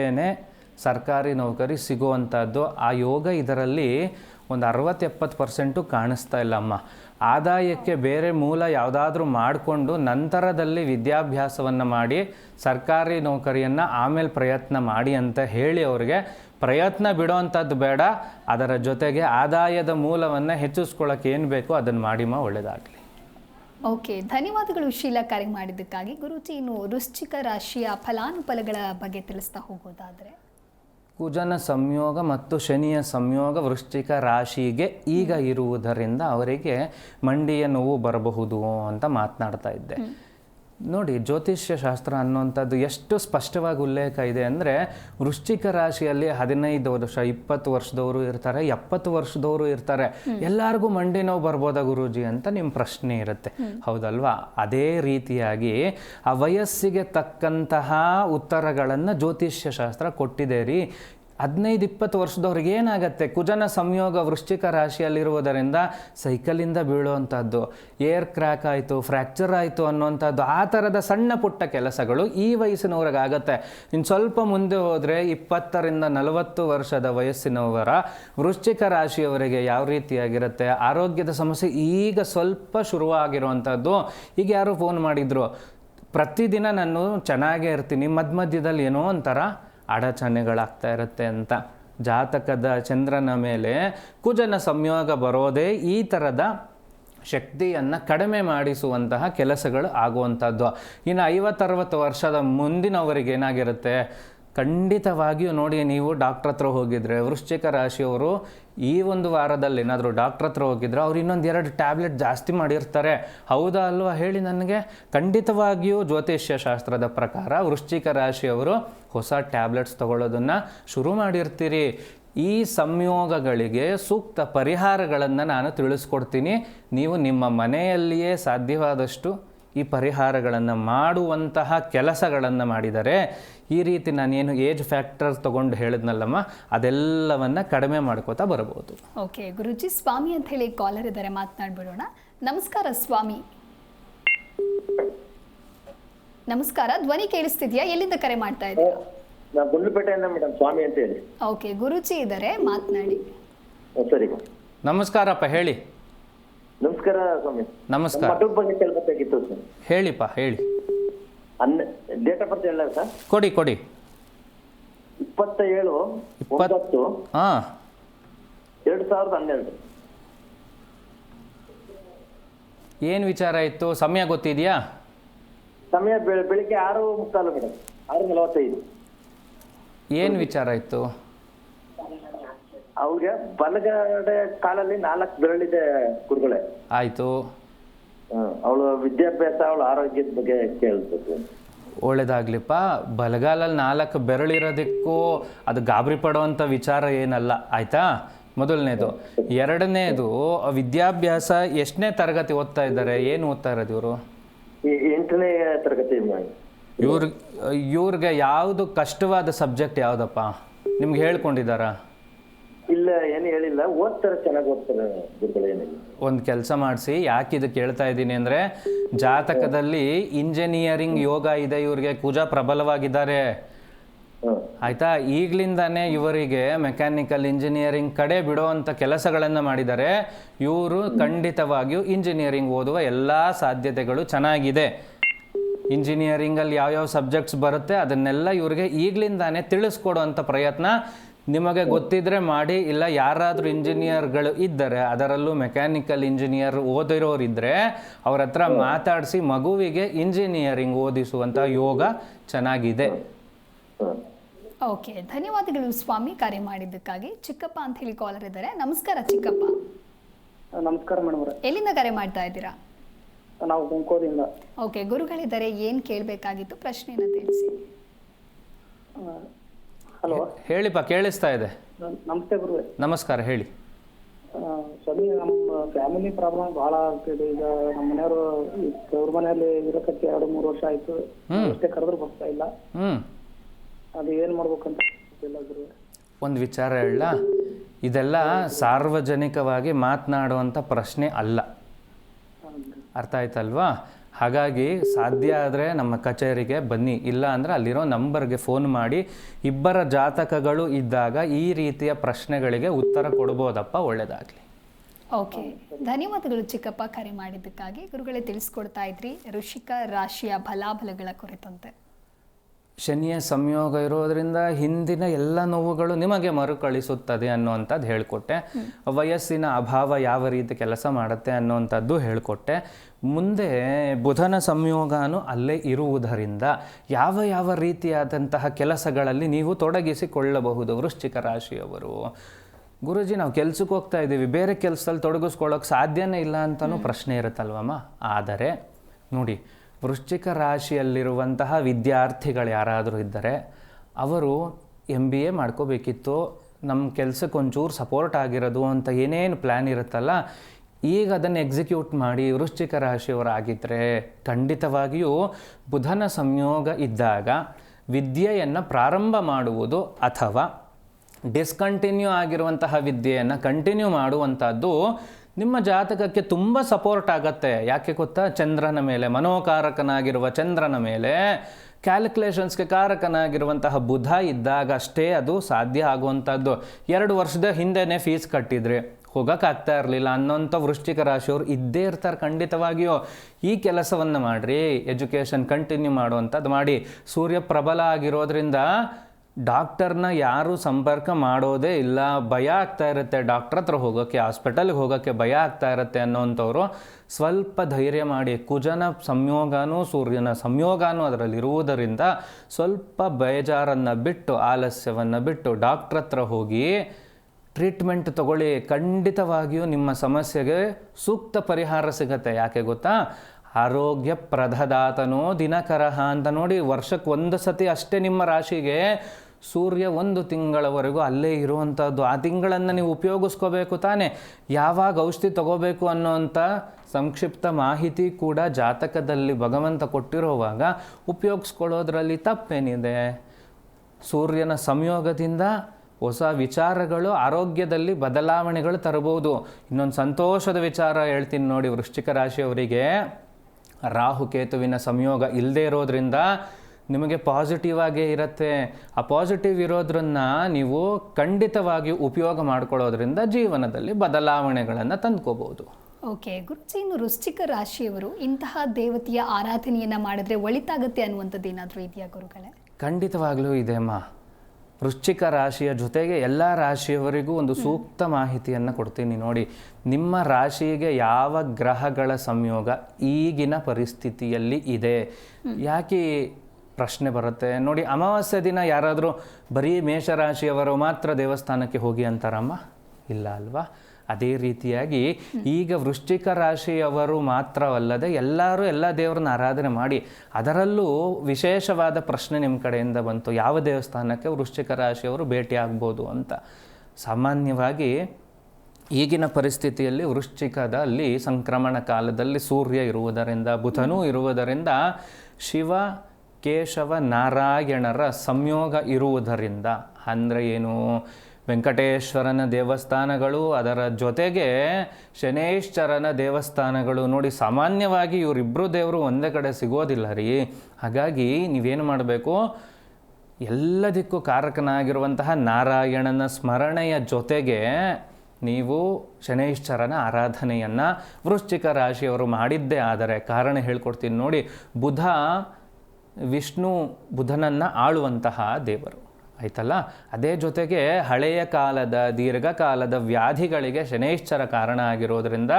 ಸರ್ಕಾರಿ ನೌಕರಿ ಸಿಗುವಂಥದ್ದು. ಆ ಯೋಗ ಇದರಲ್ಲಿ ಒಂದು ಅರವತ್ತೆಪ್ಪತ್ತು ಪರ್ಸೆಂಟು ಕಾಣಿಸ್ತಾ ಇಲ್ಲ ಅಮ್ಮ. ಆದಾಯಕ್ಕೆ ಬೇರೆ ಮೂಲ ಯಾವುದಾದ್ರೂ ಮಾಡಿಕೊಂಡು ನಂತರದಲ್ಲಿ ವಿದ್ಯಾಭ್ಯಾಸವನ್ನು ಮಾಡಿ ಸರ್ಕಾರಿ ನೌಕರಿಯನ್ನು ಆಮೇಲೆ ಪ್ರಯತ್ನ ಮಾಡಿ ಅಂತ ಹೇಳಿ ಅವರಿಗೆ ಪ್ರಯತ್ನ ಬಿಡೋವಂಥದ್ದು ಬೇಡ. ಅದರ ಜೊತೆಗೆ ಆದಾಯದ ಮೂಲವನ್ನು ಹೆಚ್ಚಿಸ್ಕೊಳ್ಳೋಕೆ ಏನು ಬೇಕೋ ಅದನ್ನು ಮಾಡಿಮ ಒಳ್ಳೆಯದಾಗಲಿ ಓಕೆ, ಧನ್ಯವಾದಗಳು ಶೀಲಾ ಕರೆ ಮಾಡಿದ್ದಕ್ಕಾಗಿ. ಗುರುಜಿ, ಇನ್ನು ವೃಶ್ಚಿಕ ರಾಶಿಯ ಫಲಾನುಫಲಗಳ ಬಗ್ಗೆ ತಿಳಿಸ್ತಾ ಹೋಗೋದಾದ್ರೆ. ಕುಜನ ಸಂಯೋಗ ಮತ್ತು ಶನಿಯ ಸಂಯೋಗ ವೃಶ್ಚಿಕ ರಾಶಿಗೆ ಈಗ ಇರುವುದರಿಂದ ಅವರಿಗೆ ಮಂಡಿಯ ನೋವು ಬರಬಹುದು ಅಂತ ಮಾತನಾಡ್ತಾ ಇದ್ದೆ. ನೋಡಿ ಜ್ಯೋತಿಷ್ಯ ಶಾಸ್ತ್ರ ಅನ್ನುವಂಥದ್ದು ಎಷ್ಟು ಸ್ಪಷ್ಟವಾಗಿ ಉಲ್ಲೇಖ ಇದೆ ಅಂದರೆ ವೃಶ್ಚಿಕ ರಾಶಿಯಲ್ಲಿ ಹದಿನೈದು ವರ್ಷ ಇಪ್ಪತ್ತು ವರ್ಷದವರು ಇರ್ತಾರೆ ಎಪ್ಪತ್ತು ವರ್ಷದವರು ಇರ್ತಾರೆ. ಎಲ್ಲರಿಗೂ ಮಂಡಿ ನೋವು ಬರ್ಬೋದಾ ಗುರೂಜಿ ಅಂತ ನಿಮ್ಮ ಪ್ರಶ್ನೆ ಇರುತ್ತೆ. ಹೌದಲ್ವಾ? ಅದೇ ರೀತಿಯಾಗಿ ಆ ವಯಸ್ಸಿಗೆ ತಕ್ಕಂತಹ ಉತ್ತರಗಳನ್ನು ಜ್ಯೋತಿಷ್ಯ ಶಾಸ್ತ್ರ ಕೊಟ್ಟಿದೆ ರೀ. ಹದಿನೈದು, ಇಪ್ಪತ್ತು ವರ್ಷದವ್ರಿಗೆ ಏನಾಗುತ್ತೆ? ಕುಜನ ಸಂಯೋಗ ವೃಶ್ಚಿಕ ರಾಶಿಯಲ್ಲಿರುವುದರಿಂದ ಸೈಕಲಿಂದ ಬೀಳುವಂಥದ್ದು ಏರ್ ಕ್ರ್ಯಾಕ್ ಆಯಿತು, ಫ್ರ್ಯಾಕ್ಚರ್ ಆಯಿತು ಅನ್ನುವಂಥದ್ದು ಆ ಥರದ ಸಣ್ಣ ಪುಟ್ಟ ಕೆಲಸಗಳು ಈ ವಯಸ್ಸಿನವ್ರಿಗೆ ಆಗುತ್ತೆ ಇನ್ನು ಸ್ವಲ್ಪ ಮುಂದೆ ಹೋದರೆ ಇಪ್ಪತ್ತರಿಂದ ನಲವತ್ತು ವರ್ಷದ ವಯಸ್ಸಿನವರ ವೃಶ್ಚಿಕ ರಾಶಿಯವರಿಗೆ ಯಾವ ರೀತಿಯಾಗಿರುತ್ತೆ? ಆರೋಗ್ಯದ ಸಮಸ್ಯೆ ಈಗ ಸ್ವಲ್ಪ ಶುರುವಾಗಿರುವಂಥದ್ದು ಈಗ ಯಾರು ಫೋನ್ ಮಾಡಿದ್ರು, ಪ್ರತಿದಿನ ನಾನು ಚೆನ್ನಾಗೇ ಇರ್ತೀನಿ, ಮಧ್ಯ ಮಧ್ಯದಲ್ಲಿ ಏನೋ ಒಂಥರ ಅಡಚಣೆಗಳಾಗ್ತಾ ಇರುತ್ತೆ ಅಂತ. ಜಾತಕದ ಚಂದ್ರನ ಮೇಲೆ ಕುಜನ ಸಂಯೋಗ ಬರೋದೇ ಈ ಥರದ ಶಕ್ತಿಯನ್ನು ಕಡಿಮೆ ಮಾಡಿಸುವಂತಹ ಕೆಲಸಗಳು ಆಗುವಂಥದ್ದು. ಇನ್ನು ಐವತ್ತರವತ್ತು ವರ್ಷದ ಮುಂದಿನವರಿಗೆ ಏನಾಗಿರುತ್ತೆ? ಖಂಡಿತವಾಗಿಯೂ ನೋಡಿ, ನೀವು ಡಾಕ್ಟ್ರ್ ಹತ್ರ ಹೋಗಿದ್ರೆ, ವೃಶ್ಚಿಕ ರಾಶಿಯವರು ಈ ಒಂದು ವಾರದಲ್ಲಿ ಏನಾದರೂ ಡಾಕ್ಟ್ರ್ ಹತ್ರ ಹೋಗಿದ್ರೆ ಅವ್ರು ಇನ್ನೊಂದು ಎರಡು ಟ್ಯಾಬ್ಲೆಟ್ ಜಾಸ್ತಿ ಮಾಡಿರ್ತಾರೆ. ಹೌದಾ ಅಲ್ವಾ? ಹೇಳಿ ನನಗೆ. ಖಂಡಿತವಾಗಿಯೂ ಜ್ಯೋತಿಷ್ಯ ಶಾಸ್ತ್ರದ ಪ್ರಕಾರ ವೃಶ್ಚಿಕ ರಾಶಿಯವರು ಹೊಸ ಟ್ಯಾಬ್ಲೆಟ್ಸ್ ತಗೊಳ್ಳೋದನ್ನು ಶುರು ಮಾಡಿರ್ತೀರಿ. ಈ ಸಂಯೋಗಗಳಿಗೆ ಸೂಕ್ತ ಪರಿಹಾರಗಳನ್ನು ನಾನು ತಿಳಿಸ್ಕೊಡ್ತೀನಿ. ನೀವು ನಿಮ್ಮ ಮನೆಯಲ್ಲಿಯೇ ಸಾಧ್ಯವಾದಷ್ಟು ಈ ಪರಿಹಾರಗಳನ್ನು ಮಾಡುವಂತಹ ಕೆಲಸಗಳನ್ನು ಮಾಡಿದರೆ ಈ ರೀತಿ ನಾನೇನು ಏಜ್ ಫ್ಯಾಕ್ಟರ್ ತಗೊಂಡು ಹೇಳಿದ್ನಲ್ಲಮ್ಮ ಅದೆಲ್ಲವನ್ನ ಕಡಿಮೆ ಮಾಡ್ಕೋತಾ ಬರಬಹುದು. ಓಕೆ ಗುರುಜಿ ಸ್ವಾಮಿ ಅಂತ ಹೇಳಿ ಕಾಲರ್ ಇದ್ದಾರೆ ಮಾತನಾಡ್ಬಿಡೋಣ. ನಮಸ್ಕಾರ ಸ್ವಾಮಿ. ನಮಸ್ಕಾರ ಧ್ವನಿ ಕೇಳಿಸ್ತಿದ್ಯಾ? ಎಲ್ಲಿಂದ ಕರೆ ಮಾಡ್ತಾ ಇದ್ದೀರಾ? ನಾನು ಗುಂಡ್ಲುಪೇಟೆಯಿಂದ ಮೇಡಮ್ ಸ್ವಾಮಿ ಅಂತ ಹೇಳಿ. ಓಕೆ ಗುರುಜಿ ಇದ್ದಾರೆ ಮಾತನಾಡಿ. ಸರಿ. ನಮಸ್ಕಾರಪ್ಪ ಹೇಳಿ. ನಮಸ್ಕಾರ ಸ್ವಾಮಿ. ನಮಸ್ಕಾರ. ಮಠಕ್ಕೆ ಬಗ್ಗೆ ಕೇಳಬೇಕಾಗಿತ್ತು ಸರ್. ಹೇಳಿಪ್ಪ ಹೇಳಿ. ಹನ್ನೆ ಡೇಟ್ ಆಫ್ ಬರ್ತ್ ಹೇಳ ಸರ್ ಕೊಡಿ ಕೊಡಿ. ಇಪ್ಪತ್ತ ಏಳು ಇಪ್ಪತ್ತು ಹಾ ಹಾಂ. ಎರಡು ಸಾವಿರದ ಹನ್ನೆರಡು. ಏನು ವಿಚಾರ ಇತ್ತು? ಸಮಯ ಗೊತ್ತಿದೆಯಾ? ಸಮಯ ಬೆಳ- ಬೆಳಿಗ್ಗೆ ಆರು ಮುಕ್ಕಾಲು ಮೇಡಮ್ ಆರು ನಲವತ್ತೈದು. ಏನು ವಿಚಾರ ಇತ್ತು? ಅವ್ರಿಗೆ ಬಲಗಡೆ ಕಾಲಲ್ಲಿ ನಾಲ್ಕು ಬೆರಳಿದೆ ಗುರುಗಳೇ ಆಯಿತು. ಅವಳು ವಿದ್ಯಾಭ್ಯಾಸ ಅವಳ ಆರೋಗ್ಯದ ಬಗ್ಗೆ ಕೇಳ್ಬೇಕು ಒಳ್ಳೇದಾಗ್ಲಿಪ್ಪ. ಬಲಗಾಲಲ್ಲಿ ನಾಲ್ಕು ಬೆರಳಿರೋದಕ್ಕೂ ಅದು ಗಾಬರಿ ಪಡೋವಂಥ ವಿಚಾರ ಏನಲ್ಲ ಆಯ್ತಾ? ಮೊದಲನೇದು. ಎರಡನೇದು ವಿದ್ಯಾಭ್ಯಾಸ ಎಷ್ಟನೇ ತರಗತಿ ಓದ್ತಾ ಇದ್ದಾರೆ? ಏನು ಓದ್ತಾ ಇರೋದು ಇವರು? ಎಂಟನೇ ತರಗತಿ ಇವ್ರ ಇವ್ರಿಗೆ ಯಾವುದು ಕಷ್ಟವಾದ ಸಬ್ಜೆಕ್ಟ್ ಯಾವುದಪ್ಪ? ನಿಮ್ಗೆ ಹೇಳ್ಕೊಂಡಿದ್ದಾರಾ? ಇಲ್ಲ ಏನು ಹೇಳಿಲ್ಲ. ಓದ್ತಾರೆ ಚೆನ್ನಾಗಿ ಓದ್ತಾರೆ ಗುರುಗಳು ಏನಿಲ್ಲ ಒಂದು ಕೆಲಸ ಮಾಡಿಸಿ ಯಾಕೆ ಇದು ಕೇಳ್ತಾ ಇದ್ದೀನಿ ಅಂದರೆ ಜಾತಕದಲ್ಲಿ ಇಂಜಿನಿಯರಿಂಗ್ ಯೋಗ ಇದೆ ಇವ್ರಿಗೆ ಕುಜ ಪ್ರಬಲವಾಗಿದ್ದಾರೆ. ಆಯ್ತಾ? ಈಗಲಿಂದಾನೇ ಇವರಿಗೆ ಮೆಕ್ಯಾನಿಕಲ್ ಇಂಜಿನಿಯರಿಂಗ್ ಕಡೆ ಬಿಡುವಂಥ ಕೆಲಸಗಳನ್ನ ಮಾಡಿದ್ದಾರೆ. ಇವರು ಖಂಡಿತವಾಗಿಯೂ ಇಂಜಿನಿಯರಿಂಗ್ ಓದುವ ಎಲ್ಲಾ ಸಾಧ್ಯತೆಗಳು ಚೆನ್ನಾಗಿದೆ. ಇಂಜಿನಿಯರಿಂಗಲ್ಲಿ ಯಾವ್ಯಾವ ಸಬ್ಜೆಕ್ಟ್ಸ್ ಬರುತ್ತೆ ಅದನ್ನೆಲ್ಲ ಇವ್ರಿಗೆ ಈಗಲಿಂದಾನೇ ತಿಳಿಸ್ಕೊಡುವಂಥ ಪ್ರಯತ್ನ. ನಿಮಗೆ ಗೊತ್ತಿದ್ರೆ ಮಾಡಿ ಇಲ್ಲ ಯಾರಾದರೂ ಇಂಜಿನಿಯರ್ಗಳು ಇದ್ದರೆ ಅದರಲ್ಲೂ ಮೆಕ್ಯಾನಿಕಲ್ ಇಂಜಿನಿಯರ್ ಓದಿರೋರಿದ್ರೆ ಅವ್ರ ಹತ್ರ ಮಾತಾಡಿಸಿ ಮಗುವಿಗೆ ಇಂಜಿನಿಯರಿಂಗ್ ಓದಿಸುವಂಥ ಯೋಗ ಚೆನ್ನಾಗಿದೆ. ಓಕೆ ಧನ್ಯವಾದಗಳು ಸ್ವಾಮಿ ಕರೆ ಮಾಡಿದ್ದಕ್ಕಾಗಿ. ಚಿಕ್ಕಪ್ಪ ಅಂತ ಹೇಳಿ ಕಾಲರ್ ಇದ್ದಾರೆ. ನಮಸ್ಕಾರ ಚಿಕ್ಕಪ್ಪ. ನಮಸ್ಕಾರ ಮೇಡಮ್ ಎಲ್ಲಿಂದ ಕರೆ ಮಾಡ್ತಾ ಇದ್ದೀರಾ? ನಾವು ಗುಂಕೋದಿಂದ. ಓಕೆ ಗುರುಗಳಿದ್ದಾರೆ ಏನು ಕೇಳಬೇಕಾಗಿತ್ತು ಪ್ರಶ್ನೆಯನ್ನು ತಿಳಿಸಿ. ಹಲೋ. ಹೇಳಿಪ್ಪ ಕೇಳಿಸ್ತಾ ಇದೆ. ನಮಸ್ತೆ ಗುರುವೆ. ನಮಸ್ಕಾರ ಹೇಳಿ. ಸರಿ ಸ್ವಾಮಿ ನಮ್ಮ ಫ್ಯಾಮಿಲಿ ಪ್ರಾಬ್ಲಮ್ ಬಹಳ ಆಗ್ತಿದೆ. ಈಗ ನಮ್ಮ ಮನೆಯವರು ಅವ್ರ ಮನೆಯಲ್ಲಿ ಇರೋಕಕ್ಕೆ ಎರಡು ಮೂರು ವರ್ಷ ಆಯ್ತು. ಅಷ್ಟೇ ಕರೆದ್ರು ಬರ್ತಾ ಇಲ್ಲ. ಹ್ಮ್. ಅದು ಏನ್ ಮಾಡ್ಬೇಕಂತ ಗೊತ್ತಿಲ್ಲ ಗುರುವೆ. ಒಂದು ವಿಚಾರ ಹೇಳ. ಇದೆಲ್ಲ ಸಾರ್ವಜನಿಕವಾಗಿ ಮಾತನಾಡುವಂಥ ಪ್ರಶ್ನೆ ಅಲ್ಲ. ಅರ್ಥ ಆಯ್ತಲ್ವಾ? ಹಾಗಾಗಿ ಸಾಧ್ಯ ಆದರೆ ನಮ್ಮ ಕಚೇರಿಗೆ ಬನ್ನಿ. ಇಲ್ಲ ಅಂದರೆ ಅಲ್ಲಿರೋ ನಂಬರ್ಗೆ ಫೋನ್ ಮಾಡಿ ಇಬ್ಬರ ಜಾತಕಗಳು ಇದ್ದಾಗ ಈ ರೀತಿಯ ಪ್ರಶ್ನೆಗಳಿಗೆ ಉತ್ತರ ಕೊಡ್ಬೋದಪ್ಪ? ಒಳ್ಳೆಯದಾಗಲಿ ಓಕೆ. ಧನ್ಯವಾದಗಳು ಚಿಕ್ಕಪ್ಪ ಕರೆ ಮಾಡಿದ್ದಕ್ಕಾಗಿ. ಗುರುಗಳೇ, ತಿಳಿಸ್ಕೊಡ್ತಾ ಇದ್ರಿ. ಋಷಿಕ ರಾಶಿಯ ಫಲಾಫಲಗಳ ಕುರಿತಂತೆ. ಶನಿಯ ಸಂಯೋಗ ಇರೋದ್ರಿಂದ ಹಿಂದಿನ ಎಲ್ಲ ನೋವುಗಳು ನಿಮಗೆ ಮರುಕಳಿಸುತ್ತದೆ ಅನ್ನುವಂಥದ್ದು ಹೇಳಿಕೊಟ್ಟೆ. ವಯಸ್ಸಿನ ಅಭಾವ ಯಾವ ರೀತಿ ಕೆಲಸ ಮಾಡುತ್ತೆ ಅನ್ನುವಂಥದ್ದು ಹೇಳಿಕೊಟ್ಟೆ. ಮುಂದೆ ಬುಧನ ಸಂಯೋಗನೂ ಅಲ್ಲೇ ಇರುವುದರಿಂದ ಯಾವ ಯಾವ ರೀತಿಯಾದಂತಹ ಕೆಲಸಗಳಲ್ಲಿ ನೀವು ತೊಡಗಿಸಿಕೊಳ್ಳಬಹುದು ವೃಶ್ಚಿಕ ರಾಶಿಯವರು? ಗುರುಜಿ ನಾವು ಕೆಲಸಕ್ಕೆ ಹೋಗ್ತಾ ಇದ್ದೀವಿ. ಬೇರೆ ಕೆಲಸದಲ್ಲಿ ತೊಡಗಿಸ್ಕೊಳ್ಳೋಕೆ ಸಾಧ್ಯನೇ ಇಲ್ಲ ಅಂತಲೂ ಪ್ರಶ್ನೆ ಇರುತ್ತಲ್ವಮ್ಮ? ಆದರೆ ನೋಡಿ ವೃಶ್ಚಿಕ ರಾಶಿಯಲ್ಲಿರುವಂತಹ ವಿದ್ಯಾರ್ಥಿಗಳು ಯಾರಾದರೂ ಇದ್ದರೆ ಅವರು ಎಂ ಬಿ ಎ ಮಾಡ್ಕೋಬೇಕಿತ್ತು. ನಮ್ಮ ಕೆಲಸಕ್ಕೆ ಒಂಚೂರು ಸಪೋರ್ಟ್ ಆಗಿರೋದು ಅಂತ ಏನೇನು ಪ್ಲ್ಯಾನ್ ಇರುತ್ತಲ್ಲ, ಈಗ ಅದನ್ನು ಎಕ್ಸಿಕ್ಯೂಟ್ ಮಾಡಿ ವೃಶ್ಚಿಕ ರಾಶಿಯವರಾಗಿದ್ದರೆ ಖಂಡಿತವಾಗಿಯೂ ಬುಧನ ಸಂಯೋಗ ಇದ್ದಾಗ ವಿದ್ಯೆಯನ್ನು ಪ್ರಾರಂಭ ಮಾಡುವುದು ಅಥವಾ ಡಿಸ್ಕಂಟಿನ್ಯೂ ಆಗಿರುವಂತಹ ವಿದ್ಯೆಯನ್ನು ಕಂಟಿನ್ಯೂ ಮಾಡುವಂಥದ್ದು ನಿಮ್ಮ ಜಾತಕಕ್ಕೆ ತುಂಬ ಸಪೋರ್ಟ್ ಆಗತ್ತೆ. ಯಾಕೆ ಗೊತ್ತಾ? ಚಂದ್ರನ ಮೇಲೆ, ಮನೋಕಾರಕನಾಗಿರುವ ಚಂದ್ರನ ಮೇಲೆ ಕ್ಯಾಲ್ಕುಲೇಷನ್ಸ್ಗೆ ಕಾರಕನಾಗಿರುವಂತಹ ಬುಧ ಇದ್ದಾಗ ಅಷ್ಟೇ ಅದು ಸಾಧ್ಯ ಆಗುವಂಥದ್ದು ಎರಡು ವರ್ಷದ ಹಿಂದೆನೇ ಫೀಸ್ ಕಟ್ಟಿದ್ರಿ ಹೋಗೋಕ್ಕಾಗ್ತಾ ಇರಲಿಲ್ಲ. ಅನ್ನೋಂಥ ವೃಶ್ಚಿಕ ರಾಶಿಯವರು ಇದ್ದೇ ಇರ್ತಾರೆ ಖಂಡಿತವಾಗಿಯೂ. ಈ ಕೆಲಸವನ್ನು ಮಾಡಿರಿ ಎಜುಕೇಷನ್ ಕಂಟಿನ್ಯೂ ಮಾಡುವಂಥದ್ದು ಮಾಡಿ. ಸೂರ್ಯ ಪ್ರಬಲ ಆಗಿರೋದ್ರಿಂದ ಡಾಕ್ಟರ್ನ ಯಾರು ಸಂಪರ್ಕ ಮಾಡೋದೇ ಇಲ್ಲ. ಭಯ ಆಗ್ತಾ ಇರುತ್ತೆ. ಡಾಕ್ಟ್ರ್ ಹತ್ರ ಹೋಗೋಕ್ಕೆ ಹಾಸ್ಪಿಟಲ್ಗೆ ಹೋಗೋಕ್ಕೆ ಭಯ ಆಗ್ತಾ ಇರುತ್ತೆ ಅನ್ನೋಂಥವ್ರು ಸ್ವಲ್ಪ ಧೈರ್ಯ ಮಾಡಿ. ಕುಜನ ಸಂಯೋಗನೂ ಸೂರ್ಯನ ಸಂಯೋಗನೂ ಅದರಲ್ಲಿರುವುದರಿಂದ ಸ್ವಲ್ಪ ಬೇಜಾರನ್ನು ಬಿಟ್ಟು, ಆಲಸ್ಯವನ್ನು ಬಿಟ್ಟು ಡಾಕ್ಟ್ರ್ ಹತ್ರ ಹೋಗಿ ಟ್ರೀಟ್ಮೆಂಟ್ ತಗೊಳ್ಳಿ. ಖಂಡಿತವಾಗಿಯೂ ನಿಮ್ಮ ಸಮಸ್ಯೆಗೆ ಸೂಕ್ತ ಪರಿಹಾರ ಸಿಗತ್ತೆ. ಯಾಕೆ ಗೊತ್ತಾ? ಆರೋಗ್ಯ ದಿನಕರಹ ಅಂತ ನೋಡಿ ವರ್ಷಕ್ಕೆ ಒಂದು ಸತಿ ಅಷ್ಟೇ ನಿಮ್ಮ ರಾಶಿಗೆ ಸೂರ್ಯ ಒಂದು ತಿಂಗಳವರೆಗೂ ಅಲ್ಲೇ ಇರುವಂಥದ್ದು. ಆ ತಿಂಗಳನ್ನು ನೀವು ಉಪಯೋಗಿಸ್ಕೋಬೇಕು ತಾನೇ. ಯಾವಾಗ ಔಷಧಿ ತಗೋಬೇಕು ಅನ್ನೋಂಥ ಸಂಕ್ಷಿಪ್ತ ಮಾಹಿತಿ ಕೂಡ ಜಾತಕದಲ್ಲಿ ಭಗವಂತ ಕೊಟ್ಟಿರುವಾಗ ಉಪಯೋಗಿಸ್ಕೊಳ್ಳೋದ್ರಲ್ಲಿ ತಪ್ಪೇನಿದೆ. ಸೂರ್ಯನ ಸಂಯೋಗದಿಂದ ಹೊಸ ವಿಚಾರಗಳು, ಆರೋಗ್ಯದಲ್ಲಿ ಬದಲಾವಣೆಗಳು ತರಬಹುದು. ಇನ್ನೊಂದು ಸಂತೋಷದ ವಿಚಾರ ಹೇಳ್ತೀನಿ ನೋಡಿ ವೃಶ್ಚಿಕ ರಾಶಿಯವರಿಗೆ. ರಾಹುಕೇತುವಿನ ಸಂಯೋಗ ಇಲ್ಲದೆ ಇರೋದ್ರಿಂದ ನಿಮಗೆ ಪಾಸಿಟಿವ್ ಆಗೇ ಇರುತ್ತೆ. ಆ ಪಾಸಿಟಿವ್ ಇರೋದ್ರನ್ನ ನೀವು ಖಂಡಿತವಾಗಿ ಉಪಯೋಗ ಮಾಡ್ಕೊಳ್ಳೋದ್ರಿಂದ ಜೀವನದಲ್ಲಿ ಬದಲಾವಣೆಗಳನ್ನು ತಂದ್ಕೋಬಹುದು ಓಕೆ ಗುರುಜಿ ಇನ್ನು ವೃಶ್ಚಿಕ ರಾಶಿಯವರು ಇಂತಹ ದೇವತೆಯ ಆರಾಧನೆಯನ್ನ ಮಾಡಿದ್ರೆ ಒಳಿತಾಗತ್ತೆ ಅನ್ನುವಂಥದ್ದು ಏನಾದರೂ ಇದೆಯಾ ಗುರುಗಳೇ? ಖಂಡಿತವಾಗ್ಲೂ ಇದೆ ಅಮ್ಮ. ವೃಶ್ಚಿಕ ರಾಶಿಯ ಜೊತೆಗೆ ಎಲ್ಲ ರಾಶಿಯವರಿಗೂ ಒಂದು ಸೂಕ್ತ ಮಾಹಿತಿಯನ್ನು ಕೊಡ್ತೀನಿ ನೋಡಿ. ನಿಮ್ಮ ರಾಶಿಗೆ ಯಾವ ಗ್ರಹಗಳ ಸಂಯೋಗ ಈಗಿನ ಪರಿಸ್ಥಿತಿಯಲ್ಲಿ ಇದೆ? ಯಾಕೆ ಪ್ರಶ್ನೆ ಬರುತ್ತೆ. ನೋಡಿ, ಅಮಾವಾಸ್ಯೆ ದಿನ ಯಾರಾದರೂ ಬರೀ ಮೇಷರಾಶಿಯವರು ಮಾತ್ರ ದೇವಸ್ಥಾನಕ್ಕೆ ಹೋಗಿ ಅಂತಾರಮ್ಮ? ಇಲ್ಲ ಅಲ್ವಾ? ಅದೇ ರೀತಿಯಾಗಿ ಈಗ ವೃಶ್ಚಿಕ ರಾಶಿಯವರು ಮಾತ್ರವಲ್ಲದೆ ಎಲ್ಲರೂ ಎಲ್ಲ ದೇವರನ್ನ ಆರಾಧನೆ ಮಾಡಿ ಅದರಲ್ಲೂ ವಿಶೇಷವಾದ ಪ್ರಶ್ನೆ ನಿಮ್ಮ ಕಡೆಯಿಂದ ಬಂತು. ಯಾವ ದೇವಸ್ಥಾನಕ್ಕೆ ವೃಶ್ಚಿಕ ರಾಶಿಯವರು ಭೇಟಿ ಆಗ್ಬೋದು ಅಂತ. ಸಾಮಾನ್ಯವಾಗಿ ಈಗಿನ ಪರಿಸ್ಥಿತಿಯಲ್ಲಿ ವೃಶ್ಚಿಕದಲ್ಲಿ ಸಂಕ್ರಮಣ ಕಾಲದಲ್ಲಿ ಸೂರ್ಯ ಇರುವುದರಿಂದ, ಬುಧನೂ ಇರುವುದರಿಂದ ಶಿವ ಕೇಶವ ನಾರಾಯಣರ ಸಂಯೋಗ ಇರುವುದರಿಂದ, ಅಂದರೆ ಏನು? ವೆಂಕಟೇಶ್ವರನ ದೇವಸ್ಥಾನಗಳು, ಅದರ ಜೊತೆಗೆ ಶನೇಶ್ವರನ ದೇವಸ್ಥಾನಗಳು. ನೋಡಿ, ಸಾಮಾನ್ಯವಾಗಿ ಇವರಿಬ್ಬರು ದೇವರು ಒಂದೇ ಕಡೆ ಸಿಗೋದಿಲ್ಲ ರೀ. ಹಾಗಾಗಿ ನೀವೇನು ಮಾಡಬೇಕು? ಎಲ್ಲದಕ್ಕೂ ಕಾರಕನಾಗಿರುವಂತಹ ನಾರಾಯಣನ ಸ್ಮರಣೆಯ ಜೊತೆಗೆ ನೀವು ಶನೈಶ್ಚರನ ಆರಾಧನೆಯನ್ನು ವೃಶ್ಚಿಕ ರಾಶಿಯವರು ಮಾಡಿದ್ದೇ ಆದರೆ, ಕಾರಣ ಹೇಳ್ಕೊಡ್ತೀನಿ ನೋಡಿ. ಬುಧ ವಿಷ್ಣು ಬುಧನನ್ನು ಆಳುವಂತಹ ದೇವರು. ಆಯ್ತಲ್ಲ? ಅದೇ ಜೊತೆಗೆ ಹಳೆಯ ಕಾಲದ ದೀರ್ಘಕಾಲದ ವ್ಯಾಧಿಗಳಿಗೆ ಶನೈಶ್ಚರ ಕಾರಣ ಆಗಿರೋದ್ರಿಂದ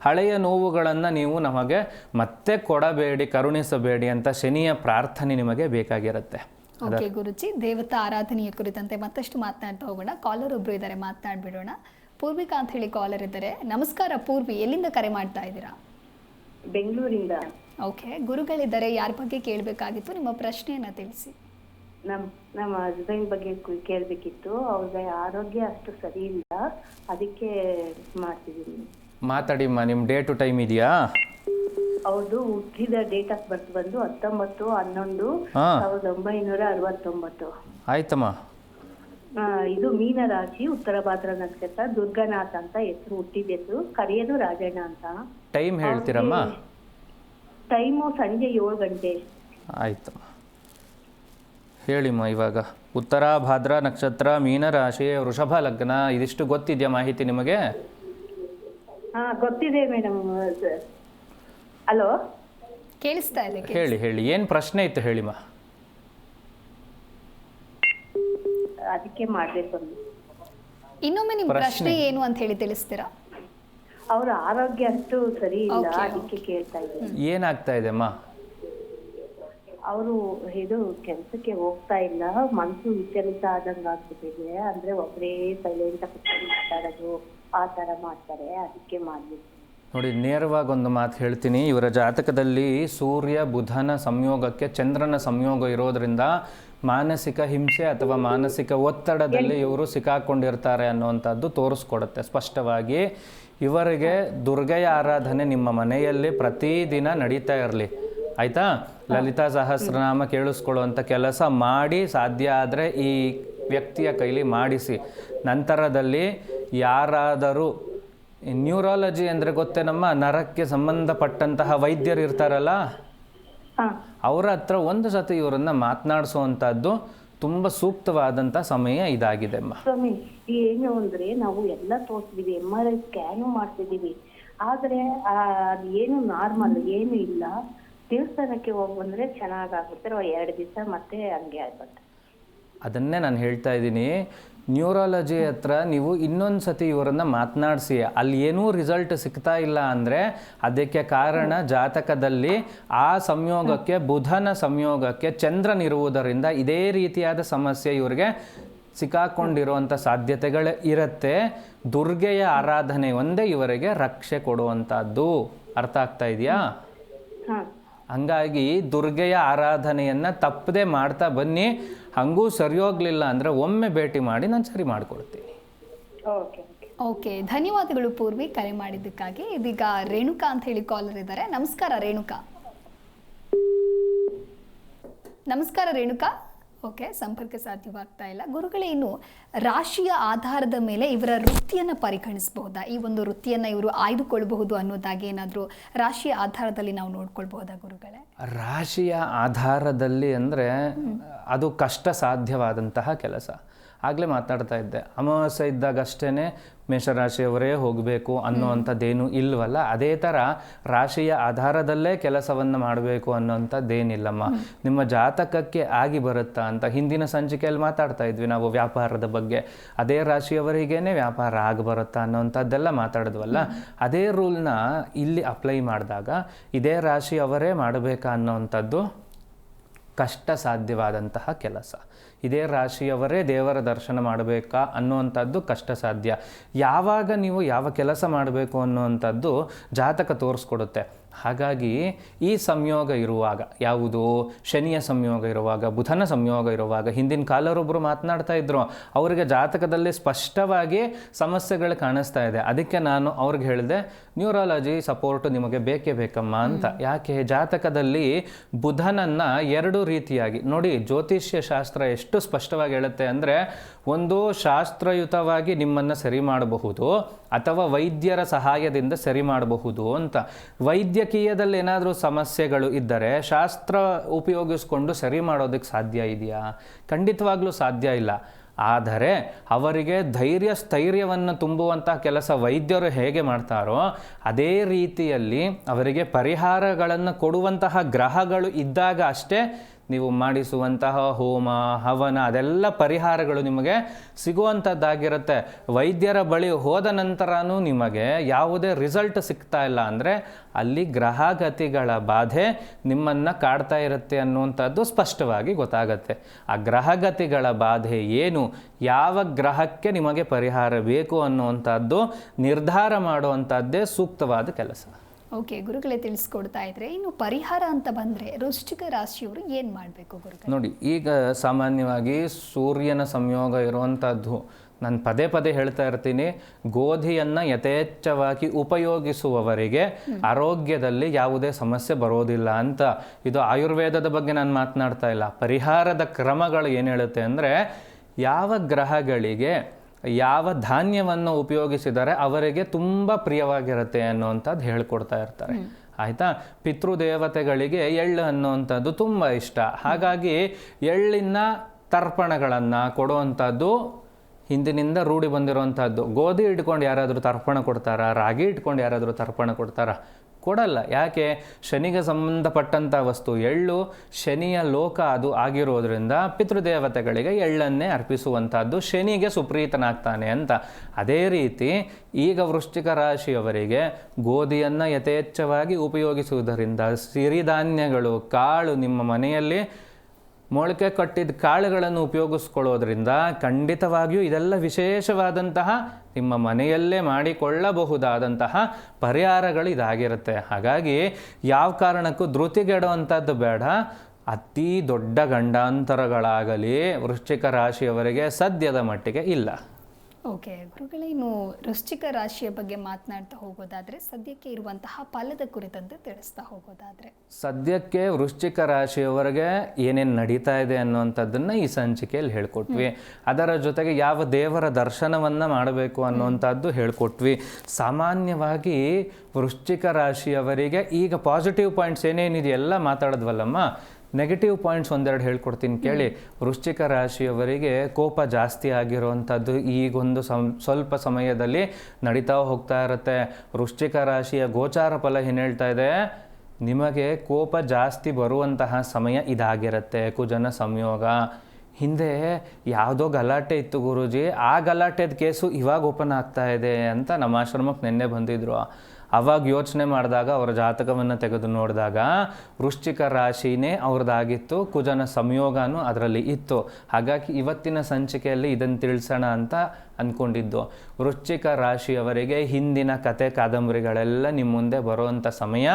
ಹಳೆಯ ನೋವುಗಳನ್ನು ನೀವು ನಮಗೆ ಮತ್ತೆ ಕೊಡಬೇಡಿ ಕರುಣಿಸಬೇಡಿ ಅಂತ ಶನಿಯ ಪ್ರಾರ್ಥನೆ ನಿಮಗೆ ಬೇಕಾಗಿರುತ್ತೆ. ಓಕೆ ಗುರುಜಿ ದೇವತಾ ಆರಾಧನೆಯ ಕುರಿತಂತೆ ಮತ್ತಷ್ಟು ಮಾತನಾಡ್ತಾ ಹೋಗೋಣ. ಕಾಲರ್ ಒಬ್ರು ಇದ್ದಾರೆ ಮಾತನಾಡ್ಬಿಡೋಣ. ಪೂರ್ವಿಕಾ ಅಂತ ಹೇಳಿ ಕಾಲರ್ ಇದ್ದಾರೆ. ನಮಸ್ಕಾರ ಪೂರ್ವಿ ಎಲ್ಲಿಂದ ಕರೆ ಮಾಡ್ತಾ ಇದ್ದೀರಾ? ಬೆಂಗಳೂರಿಂದ. ಓಕೆ ಗುರುಗಳಿದ್ದಾರೆ ಯಾರ ಬಗ್ಗೆ ಕೇಳಬೇಕಾಗಿತ್ತು? ನಿಮ್ಮ ಪ್ರಶ್ನೆಯನ್ನ ತಿಳಿಸಿ. ನಮ್ ನಮ್ಮ ಹಸ್ಬೆಂಡ್ ಬಗ್ಗೆ ಕೇಳಬೇಕಿತ್ತು. ಅವ್ರಿಗೆ ಆರೋಗ್ಯ ಅಷ್ಟು ಸರಿ ಇಲ್ಲ. ಅದಕ್ಕೆ ಮಾಡ್ತಿದ್ದೀನಿ ಮಾತಾಡಿಮ್ಮ ನಿಮ್ಮ ಡೇ ಟು ಟೈಮ್ ಇದೆಯಾ? ಅವ್ರದ್ದು ಹುಟ್ಟಿದ ಡೇಟ್ ಆಫ್ ಬರ್ತ್ ಬಂದು ಹತ್ತೊಂಬತ್ತು ಹನ್ನೊಂದು ಹಾ. ಸಾವಿರದ ಒಂಬೈನೂರ ಅರವತ್ತೊಂಬತ್ತು ಆಯ್ತಮ್ಮ. ಆ, ಇದು ಮೀನ ರಾಶಿ ಉತ್ತರ ಭಾದ್ರ ನಕ್ಷತ್ರ ದುರ್ಗನಾಥ್ ಅಂತ ಹೆಸರು ಹುಟ್ಟಿದ ಹೆಸರು ಕರೆಯೋದು ರಾಜಣ್ಣ ಅಂತ. ಟೈಮ್ ಹೇಳ್ತೀರಮ್ಮ? ಟೈಮು ಸಂಜೆ ಏಳು ಗಂಟೆ. ಆಯ್ತು. ಹೇಳಿಮ್ಮ ಇವಾಗ. ಉತ್ತರ ಭಾದ್ರ ನಕ್ಷತ್ರ ಮೀನರಾಶಿ ವೃಷಭ ಲಗ್ನ ಇದಿಷ್ಟು ಗೊತ್ತಿದೆಯಾ ಮಾಹಿತಿ ನಿಮಗೆ? ಹಾ ಗೊತ್ತಿದೆ ಮೇಡಮ್ ಹಲೋ ಕೇಳಿಸ್ತಾ ಇಲ್ಲ ಹೇಳಿ ಹೇಳಿ. ಏನು ಪ್ರಶ್ನೆ ಇತ್ತು ಹೇಳಿಮ್ಮ ಅದಕ್ಕೆ ಮಾಡ್ಬೇಕು ಅಂದೆ. ಇನ್ನೊಮ್ಮೆ ನಿಮ್ಮ ಪ್ರಶ್ನೆ. ಪ್ರಶ್ನೆ ಏನು ಅಂತ ಹೇಳಿ ತಿಳಿಸ್ತೀರಾ? ಅವ್ರ ಆರೋಗ್ಯ ಅಷ್ಟು ಸರಿ ಇಲ್ಲ Okay, ಅದಕ್ಕೆ ಕೇಳ್ತಾ ಇದ್ದೀನಿ. ಏನಾಗ್ತಾ ಇದೆ ಅಮ್ಮ? ಅವರು ಇದು ಕೆಲ್ಸಕ್ಕೆ ಹೋಗ್ತಾ ಇಲ್ಲ. ಮನಸ್ಸು ವಿಚಲಿತ ಆದಂಗ ಆಗ್ಬಿಟ್ಟಿದೆ. ಅಂದ್ರೆ ಒಬ್ರೇ ಸೈಲೆಂಟ್ ಕುತ್ಕೊಂಡು ಮಾತಾಡೋದು ಆ ತರ ಮಾಡ್ತಾರೆ. ಅದಕ್ಕೆ ಮಾಡ್ಬೇಕು ನೋಡಿ ನೇರವಾಗಿ ಒಂದು ಮಾತು ಹೇಳ್ತೀನಿ. ಇವರ ಜಾತಕದಲ್ಲಿ ಸೂರ್ಯ ಬುಧನ ಸಂಯೋಗಕ್ಕೆ ಚಂದ್ರನ ಸಂಯೋಗ ಇರೋದ್ರಿಂದ ಮಾನಸಿಕ ಹಿಂಸೆ ಅಥವಾ ಮಾನಸಿಕ ಒತ್ತಡದಲ್ಲಿ ಇವರು ಸಿಕ್ಕಾಕೊಂಡಿರ್ತಾರೆ ಅನ್ನುವಂಥದ್ದು ತೋರಿಸ್ಕೊಡುತ್ತೆ ಸ್ಪಷ್ಟವಾಗಿ. ಇವರಿಗೆ ದುರ್ಗೆಯ ಆರಾಧನೆ ನಿಮ್ಮ ಮನೆಯಲ್ಲಿ ಪ್ರತಿದಿನ ನಡೀತಾ ಇರಲಿ. ಆಯಿತಾ? ಲಲಿತಾ ಸಹಸ್ರನಾಮ ಕೇಳಿಸ್ಕೊಳ್ಳುವಂಥ ಕೆಲಸ ಮಾಡಿ ಸಾಧ್ಯ ಆದರೆ ಈ ವ್ಯಕ್ತಿಯ ಕೈಲಿ ಮಾಡಿಸಿ. ನಂತರದಲ್ಲಿ ಯಾರಾದರೂ ನ್ಯೂರಾಲಜಿ ಅಂದರೆ ಗೊತ್ತೇ ನಮ್ಮ ನರಕ್ಕೆ ಸಂಬಂಧಪಟ್ಟಂತಹ ವೈದ್ಯರು ಇರ್ತಾರಲ್ಲ? ಅವರ ಹತ್ರ ಒಂದು ಸತಿ ಇವರನ್ನ ಮಾತನಾಡಿಸುವಂಥದ್ದು ತುಂಬ ಸೂಕ್ತವಾದಂಥ ಸಮಯ ಇದಾಗಿದೆ ಅಮ್ಮ. ಸ್ವಾಮಿ ಏನು ಅಂದ್ರೆ ನಾವು ಎಲ್ಲ ತೋರಿಸಿದೀವಿ ಎಂ ಆರ್ ಐ ಸ್ಕ್ಯಾನು ಮಾಡ್ತಿದೀವಿ. ಆದ್ರೆ ಆ, ಅದ್ ಏನು ನಾರ್ಮಲ್ ಏನು ಇಲ್ಲ. ದೇವಸ್ಥಾನಕ್ಕೆ ಹೋಗಿ ಬಂದ್ರೆ ಚೆನ್ನಾಗಾಗುತ್ತೆ ಎರಡು ದಿವಸ ಮತ್ತೆ ಹಂಗೆ ಆಗುತ್ತೆ ಅದನ್ನೇ ನಾನು ಹೇಳ್ತಾ ಇದ್ದೀನಿ. ನ್ಯೂರಾಲಜಿ ಹತ್ರ ನೀವು ಇನ್ನೊಂದು ಸತಿ ಇವರನ್ನ ಮಾತನಾಡಿಸಿ. ಅಲ್ಲಿ ಏನೂ ರಿಸಲ್ಟ್ ಸಿಗ್ತಾ ಇಲ್ಲ ಅಂದರೆ ಅದಕ್ಕೆ ಕಾರಣ ಜಾತಕದಲ್ಲಿ ಆ ಸಂಯೋಗಕ್ಕೆ ಬುಧನ ಸಂಯೋಗಕ್ಕೆ ಚಂದ್ರನಿರುವುದರಿಂದ ಇದೇ ರೀತಿಯಾದ ಸಮಸ್ಯೆ ಇವರಿಗೆ ಸಿಕ್ಕಾಕೊಂಡಿರುವಂಥ ಸಾಧ್ಯತೆಗಳು ಇರುತ್ತೆ. ದುರ್ಗೆಯ ಆರಾಧನೆ ಒಂದೇ ಇವರಿಗೆ ರಕ್ಷೆ ಕೊಡುವಂಥದ್ದು ಅರ್ಥ ಆಗ್ತಾ ಇದೆಯಾ? ಹಂಗಾಗಿ ದುರ್ಗೆಯ ಆರಾಧನೆಯನ್ನು ತಪ್ಪದೆ ಮಾಡ್ತಾ ಬನ್ನಿ. ಹಂಗೂ ಸರಿ ಹೋಗ್ಲಿಲ್ಲ ಅಂದರೆ ಒಮ್ಮೆ ಭೇಟಿ ಮಾಡಿ ನಾನು ಸರಿ ಮಾಡಿಕೊಡ್ತೀನಿ. Okay okay. ಓಕೆ ಧನ್ಯವಾದಗಳು ಪೂರ್ವಿ ಕರೆ ಮಾಡಿದ್ದಕ್ಕಾಗಿ. ಇದೀಗ ರೇಣುಕಾ ಅಂತ ಹೇಳಿ ಕಾಲರ್ ಇದ್ದಾರೆ. ನಮಸ್ಕಾರ ರೇಣುಕಾ. ನಮಸ್ಕಾರ ರೇಣುಕಾ. ಓಕೆ ಸಂಪರ್ಕ ಸಾಧ್ಯವಾಗ್ತಾ ಇಲ್ಲ. ಗುರುಗಳೇನು ರಾಶಿಯ ಆಧಾರದ ಮೇಲೆ ಇವರ ವೃತ್ತಿಯನ್ನು ಪರಿಗಣಿಸಬಹುದಾ? ಈ ಒಂದು ವೃತ್ತಿಯನ್ನು ಇವರು ಆಯ್ದುಕೊಳ್ಳಬಹುದು ಅನ್ನೋದಾಗಿ ಏನಾದರೂ ರಾಶಿಯ ಆಧಾರದಲ್ಲಿ ನಾವು ನೋಡ್ಕೊಳ್ಬಹುದಾ ಗುರುಗಳೇ? ರಾಶಿಯ ಆಧಾರದಲ್ಲಿ ಅಂದರೆ ಅದು ಕಷ್ಟ ಸಾಧ್ಯವಾದಂತಹ ಕೆಲಸ. ಆಗಲೇ ಮಾತಾಡ್ತಾ ಇದ್ದೆ. ಅಮಾವಾಸ್ಯೆ ಇದ್ದಾಗಷ್ಟೇ ಮೇಷರಾಶಿಯವರೇ ಹೋಗಬೇಕು ಅನ್ನೋವಂಥದ್ದೇನು ಇಲ್ವಲ್ಲ? ಅದೇ ಥರ ರಾಶಿಯ ಆಧಾರದಲ್ಲೇ ಕೆಲಸವನ್ನು ಮಾಡಬೇಕು ಅನ್ನೋಂಥದ್ದೇನಿಲ್ಲಮ್ಮ ನಿಮ್ಮ ಜಾತಕಕ್ಕೆ ಆಗಿ ಬರುತ್ತಾ ಅಂತ ಹಿಂದಿನ ಸಂಚಿಕೆಯಲ್ಲಿ ಮಾತಾಡ್ತಾ ಇದ್ವಿ ನಾವು ವ್ಯಾಪಾರದ ಬಗ್ಗೆ. ಅದೇ ರಾಶಿಯವರಿಗೇನೆ ವ್ಯಾಪಾರ ಆಗಿ ಬರುತ್ತಾ ಅನ್ನೋವಂಥದ್ದೆಲ್ಲ ಮಾತಾಡಿದ್ವಲ್ಲ? ಅದೇ ರೂಲ್ನ ಇಲ್ಲಿ ಅಪ್ಲೈ ಮಾಡಿದಾಗ ಇದೇ ರಾಶಿಯವರೇ ಮಾಡಬೇಕಾ ಅನ್ನೋವಂಥದ್ದು ಕಷ್ಟ ಸಾಧ್ಯವಾದಂತಹ ಕೆಲಸ. ಇದೇ ರಾಶಿಯವರೇ ದೇವರ ದರ್ಶನ ಮಾಡಬೇಕಾ ಅನ್ನುವಂಥದ್ದು ಕಷ್ಟ ಸಾಧ್ಯ ಯಾವಾಗ ನೀವು ಯಾವ ಕೆಲಸ ಮಾಡಬೇಕು ಅನ್ನುವಂಥದ್ದು ಜಾತಕ ತೋರಿಸ್ಕೊಡುತ್ತೆ. ಹಾಗಾಗಿ ಈ ಸಂಯೋಗ ಇರುವಾಗ ಯಾವುದು? ಶನಿಯ ಸಂಯೋಗ ಇರುವಾಗ ಬುಧನ ಸಂಯೋಗ ಇರುವಾಗ ಹಿಂದಿನ ಕಾಲರೊಬ್ಬರು ಮಾತನಾಡ್ತಾ ಇದ್ರು ಅವರಿಗೆ ಜಾತಕದಲ್ಲಿ ಸ್ಪಷ್ಟವಾಗಿ ಸಮಸ್ಯೆಗಳು ಕಾಣಿಸ್ತಾ ಇದೆ. ಅದಕ್ಕೆ ನಾನು ಅವ್ರಿಗೆ ಹೇಳಿದೆ ನ್ಯೂರಾಲಜಿ ಸಪೋರ್ಟ್ ನಿಮಗೆ ಬೇಕೇ ಬೇಕಮ್ಮ ಅಂತ. ಯಾಕೆ? ಜಾತಕದಲ್ಲಿ ಬುಧನನ್ನು ಎರಡು ರೀತಿಯಾಗಿ ನೋಡಿ ಜ್ಯೋತಿಷ್ಯ ಶಾಸ್ತ್ರ ಎಷ್ಟು ಸ್ಪಷ್ಟವಾಗಿ ಹೇಳುತ್ತೆ ಅಂದರೆ ಒಂದು ಶಾಸ್ತ್ರಯುತವಾಗಿ ನಿಮ್ಮನ್ನು ಸರಿ ಮಾಡಬಹುದು ಅಥವಾ ವೈದ್ಯರ ಸಹಾಯದಿಂದ ಸರಿ ಮಾಡಬಹುದು ಅಂತ. ವೈದ್ಯಕೀಯದಲ್ಲಿ ಏನಾದರೂ ಸಮಸ್ಯೆಗಳು ಇದ್ದರೆ ಶಾಸ್ತ್ರ ಉಪಯೋಗಿಸ್ಕೊಂಡು ಸರಿ ಮಾಡೋದಕ್ಕೆ ಸಾಧ್ಯ ಇದೆಯಾ? ಖಂಡಿತವಾಗ್ಲೂ ಸಾಧ್ಯ ಇಲ್ಲ. ಆದರೆ ಅವರಿಗೆ ಧೈರ್ಯ, ಸ್ಥೈರ್ಯವನ್ನು ತುಂಬುವಂತಹ ಕೆಲಸ ವೈದ್ಯರು ಹೇಗೆ ಮಾಡ್ತಾರೋ ಅದೇ ರೀತಿಯಲ್ಲಿ ಅವರಿಗೆ ಪರಿಹಾರಗಳನ್ನು ಕೊಡುವಂತಹ ಗ್ರಹಗಳು ಇದ್ದಾಗ ಅಷ್ಟೇ ನೀವು ಮಾಡಿಸುವಂತಹ ಹೋಮ, ಹವನ, ಅದೆಲ್ಲ ಪರಿಹಾರಗಳು ನಿಮಗೆ ಸಿಗುವಂಥದ್ದಾಗಿರುತ್ತೆ. ವೈದ್ಯರ ಬಳಿ ಹೋದ ನಂತರನೂ ನಿಮಗೆ ಯಾವುದೇ ರಿಸಲ್ಟ್ ಸಿಗ್ತಾ ಇಲ್ಲ ಅಂದರೆ ಅಲ್ಲಿ ಗ್ರಹಗತಿಗಳ ಬಾಧೆ ನಿಮ್ಮನ್ನು ಕಾಡ್ತಾ ಇರುತ್ತೆ ಅನ್ನುವಂಥದ್ದು ಸ್ಪಷ್ಟವಾಗಿ ಗೊತ್ತಾಗತ್ತೆ. ಆ ಗ್ರಹಗತಿಗಳ ಬಾಧೆ ಏನು, ಯಾವ ಗ್ರಹಕ್ಕೆ ನಿಮಗೆ ಪರಿಹಾರ ಬೇಕು ಅನ್ನುವಂಥದ್ದು ನಿರ್ಧಾರ ಮಾಡುವಂಥದ್ದೇ ಸೂಕ್ತವಾದ ಕೆಲಸ. ಓಕೆ ಗುರುಗಳೇ ತಿಳಿಸ್ಕೊಡ್ತಾ ಇದ್ರೆ ಇನ್ನು ಪರಿಹಾರ ಅಂತ ಬಂದ್ರೆ ವೃಶ್ಚಿಕ ರಾಶಿಯವರು ಏನು ಮಾಡಬೇಕು ಗುರುಗಳೇ? ನೋಡಿ ಈಗ ಸಾಮಾನ್ಯವಾಗಿ ಸೂರ್ಯನ ಸಂಯೋಗ ಇರುವಂಥದ್ದು ನಾನು ಪದೇ ಪದೇ ಹೇಳ್ತಾ ಇರ್ತೀನಿ. ಗೋಧಿಯನ್ನು ಯಥೇಚ್ಛವಾಗಿ ಉಪಯೋಗಿಸುವವರಿಗೆ ಆರೋಗ್ಯದಲ್ಲಿ ಯಾವುದೇ ಸಮಸ್ಯೆ ಬರೋದಿಲ್ಲ ಅಂತ ಇದು ಆಯುರ್ವೇದದ ಬಗ್ಗೆ ನಾನು ಮಾತನಾಡ್ತಾ ಇಲ್ಲ. ಪರಿಹಾರದ ಕ್ರಮಗಳು ಏನು ಹೇಳುತ್ತೆ ಅಂದರೆ ಯಾವ ಗ್ರಹಗಳಿಗೆ ಯಾವ ಧಾನ್ಯವನ್ನು ಉಪಯೋಗಿಸಿದರೆ ಅವರಿಗೆ ತುಂಬ ಪ್ರಿಯವಾಗಿರುತ್ತೆ ಅನ್ನುವಂಥದ್ದು ಹೇಳ್ಕೊಡ್ತಾ ಇರ್ತಾರೆ. ಆಯಿತಾ? ಪಿತೃದೇವತೆಗಳಿಗೆ ಎಳ್ಳು ಅನ್ನುವಂಥದ್ದು ತುಂಬ ಇಷ್ಟ. ಹಾಗಾಗಿ ಎಳ್ಳಿನ ತರ್ಪಣಗಳನ್ನು ಕೊಡುವಂಥದ್ದು ಹಿಂದಿನಿಂದ ರೂಢಿ ಬಂದಿರುವಂಥದ್ದು. ಗೋಧಿ ಇಟ್ಕೊಂಡು ಯಾರಾದರೂ ತರ್ಪಣ ಕೊಡ್ತಾರಾ? ರಾಗಿ ಇಟ್ಕೊಂಡು ಯಾರಾದರೂ ತರ್ಪಣ ಕೊಡ್ತಾರಾ? ಕೊಡಲ್ಲ. ಯಾಕೆ? ಶನಿಗೆ ಸಂಬಂಧಪಟ್ಟಂಥ ವಸ್ತು ಎಳ್ಳು, ಶನಿಯ ಲೋಕ ಅದು ಆಗಿರೋದ್ರಿಂದ ಪಿತೃದೇವತೆಗಳಿಗೆ ಎಳ್ಳನ್ನೇ ಅರ್ಪಿಸುವಂಥದ್ದು ಶನಿಗೆ ಸುಪ್ರೀತನಾಗ್ತಾನೆ ಅಂತ. ಅದೇ ರೀತಿ ಈಗ ವೃಶ್ಚಿಕ ರಾಶಿಯವರಿಗೆ ಗೋಧಿಯನ್ನು ಯಥೇಚ್ಛವಾಗಿ ಉಪಯೋಗಿಸುವುದರಿಂದ ಸಿರಿಧಾನ್ಯಗಳು, ಕಾಳು ನಿಮ್ಮ ಮನೆಯಲ್ಲಿ ಮೊಳಕೆ ಕಟ್ಟಿದ ಕಾಳುಗಳನ್ನು ಉಪಯೋಗಿಸ್ಕೊಳ್ಳೋದ್ರಿಂದ ಖಂಡಿತವಾಗಿಯೂ ಇದೆಲ್ಲ ವಿಶೇಷವಾದಂತಹ ನಿಮ್ಮ ಮನೆಯಲ್ಲೇ ಮಾಡಿಕೊಳ್ಳಬಹುದಾದಂತಹ ಪರಿಹಾರಗಳು ಇದಾಗಿರುತ್ತೆ. ಹಾಗಾಗಿ ಯಾವ ಕಾರಣಕ್ಕೂ ಧೃತಿಗೆಡುವಂಥದ್ದು ಬೇಡ. ಅತಿ ದೊಡ್ಡ ಗಂಡಾಂತರಗಳಾಗಲಿ ವೃಶ್ಚಿಕ ರಾಶಿಯವರಿಗೆ ಸದ್ಯದ ಮಟ್ಟಿಗೆ ಇಲ್ಲ. ಓಕೆ ಗುರುಗಳೇ ಇನ್ನು ವೃಶ್ಚಿಕ ರಾಶಿಯ ಬಗ್ಗೆ ಮಾತನಾಡ್ತಾ ಹೋಗೋದಾದ್ರೆ ಸದ್ಯಕ್ಕೆ ಇರುವಂತಹ ಫಲದ ಕುರಿತಂತೆ ತಿಳಿಸ್ತಾ ಹೋಗೋದಾದ್ರೆ. ಸದ್ಯಕ್ಕೆ ವೃಶ್ಚಿಕ ರಾಶಿಯವರೆಗೆ ಏನೇನು ನಡೀತಾ ಇದೆ ಅನ್ನುವಂಥದ್ದನ್ನು ಈ ಸಂಚಿಕೆಯಲ್ಲಿ ಹೇಳ್ಕೊಟ್ವಿ. ಅದರ ಜೊತೆಗೆ ಯಾವ ದೇವರ ದರ್ಶನವನ್ನು ಮಾಡಬೇಕು ಅನ್ನುವಂಥದ್ದು ಹೇಳ್ಕೊಟ್ವಿ. ಸಾಮಾನ್ಯವಾಗಿ ವೃಶ್ಚಿಕ ರಾಶಿಯವರಿಗೆ ಈಗ ಪಾಸಿಟಿವ್ ಪಾಯಿಂಟ್ಸ್ ಏನೇನಿದೆಯೆಲ್ಲ ಮಾತಾಡಿದ್ವಲ್ಲಮ್ಮ? ನೆಗೆಟಿವ್ ಪಾಯಿಂಟ್ಸ್ ಒಂದೆರಡು ಹೇಳ್ಕೊಡ್ತೀನಿ. ಕೇಳಿ, ವೃಶ್ಚಿಕ ರಾಶಿಯವರಿಗೆ ಕೋಪ ಜಾಸ್ತಿ ಆಗಿರುವಂಥದ್ದು ಈಗೊಂದು ಸಂ, ಸ್ವಲ್ಪ ಸಮಯದಲ್ಲಿ ನಡೀತಾ ಹೋಗ್ತಾ ಇರುತ್ತೆ. ವೃಶ್ಚಿಕ ರಾಶಿಯ ಗೋಚಾರ ಫಲ ಏನು ಹೇಳ್ತಾ ಇದೆ? ನಿಮಗೆ ಕೋಪ ಜಾಸ್ತಿ ಬರುವಂತಹ ಸಮಯ ಇದಾಗಿರುತ್ತೆ, ಕುಜನ ಸಂಯೋಗ. ಹಿಂದೆ ಯಾವುದೋ ಗಲಾಟೆ ಇತ್ತು ಗುರೂಜಿ, ಆ ಗಲಾಟೆದ ಕೇಸು ಇವಾಗ ಓಪನ್ ಆಗ್ತಾ ಇದೆ ಅಂತ ನಮ್ಮ ಆಶ್ರಮಕ್ಕೆ ನಿನ್ನೆ ಬಂದಿದ್ರು. ಅವಾಗ ಯೋಚನೆ ಮಾಡಿದಾಗ ಅವರ ಜಾತಕವನ್ನು ತೆಗೆದು ನೋಡಿದಾಗ ವೃಶ್ಚಿಕ ರಾಶಿನೇ ಅವ್ರದ್ದಾಗಿತ್ತು, ಕುಜನ ಸಂಯೋಗನೂ ಅದರಲ್ಲಿ ಇತ್ತು. ಹಾಗಾಗಿ ಇವತ್ತಿನ ಸಂಚಿಕೆಯಲ್ಲಿ ಇದನ್ನು ತಿಳಿಸೋಣ ಅಂತ ಅಂದ್ಕೊಂಡಿದ್ದು ವೃಶ್ಚಿಕ ರಾಶಿಯವರಿಗೆ ಹಿಂದಿನ ಕತೆ ಕಾದಂಬರಿಗಳೆಲ್ಲ ನಿಮ್ಮ ಮುಂದೆ ಬರುವಂಥ ಸಮಯ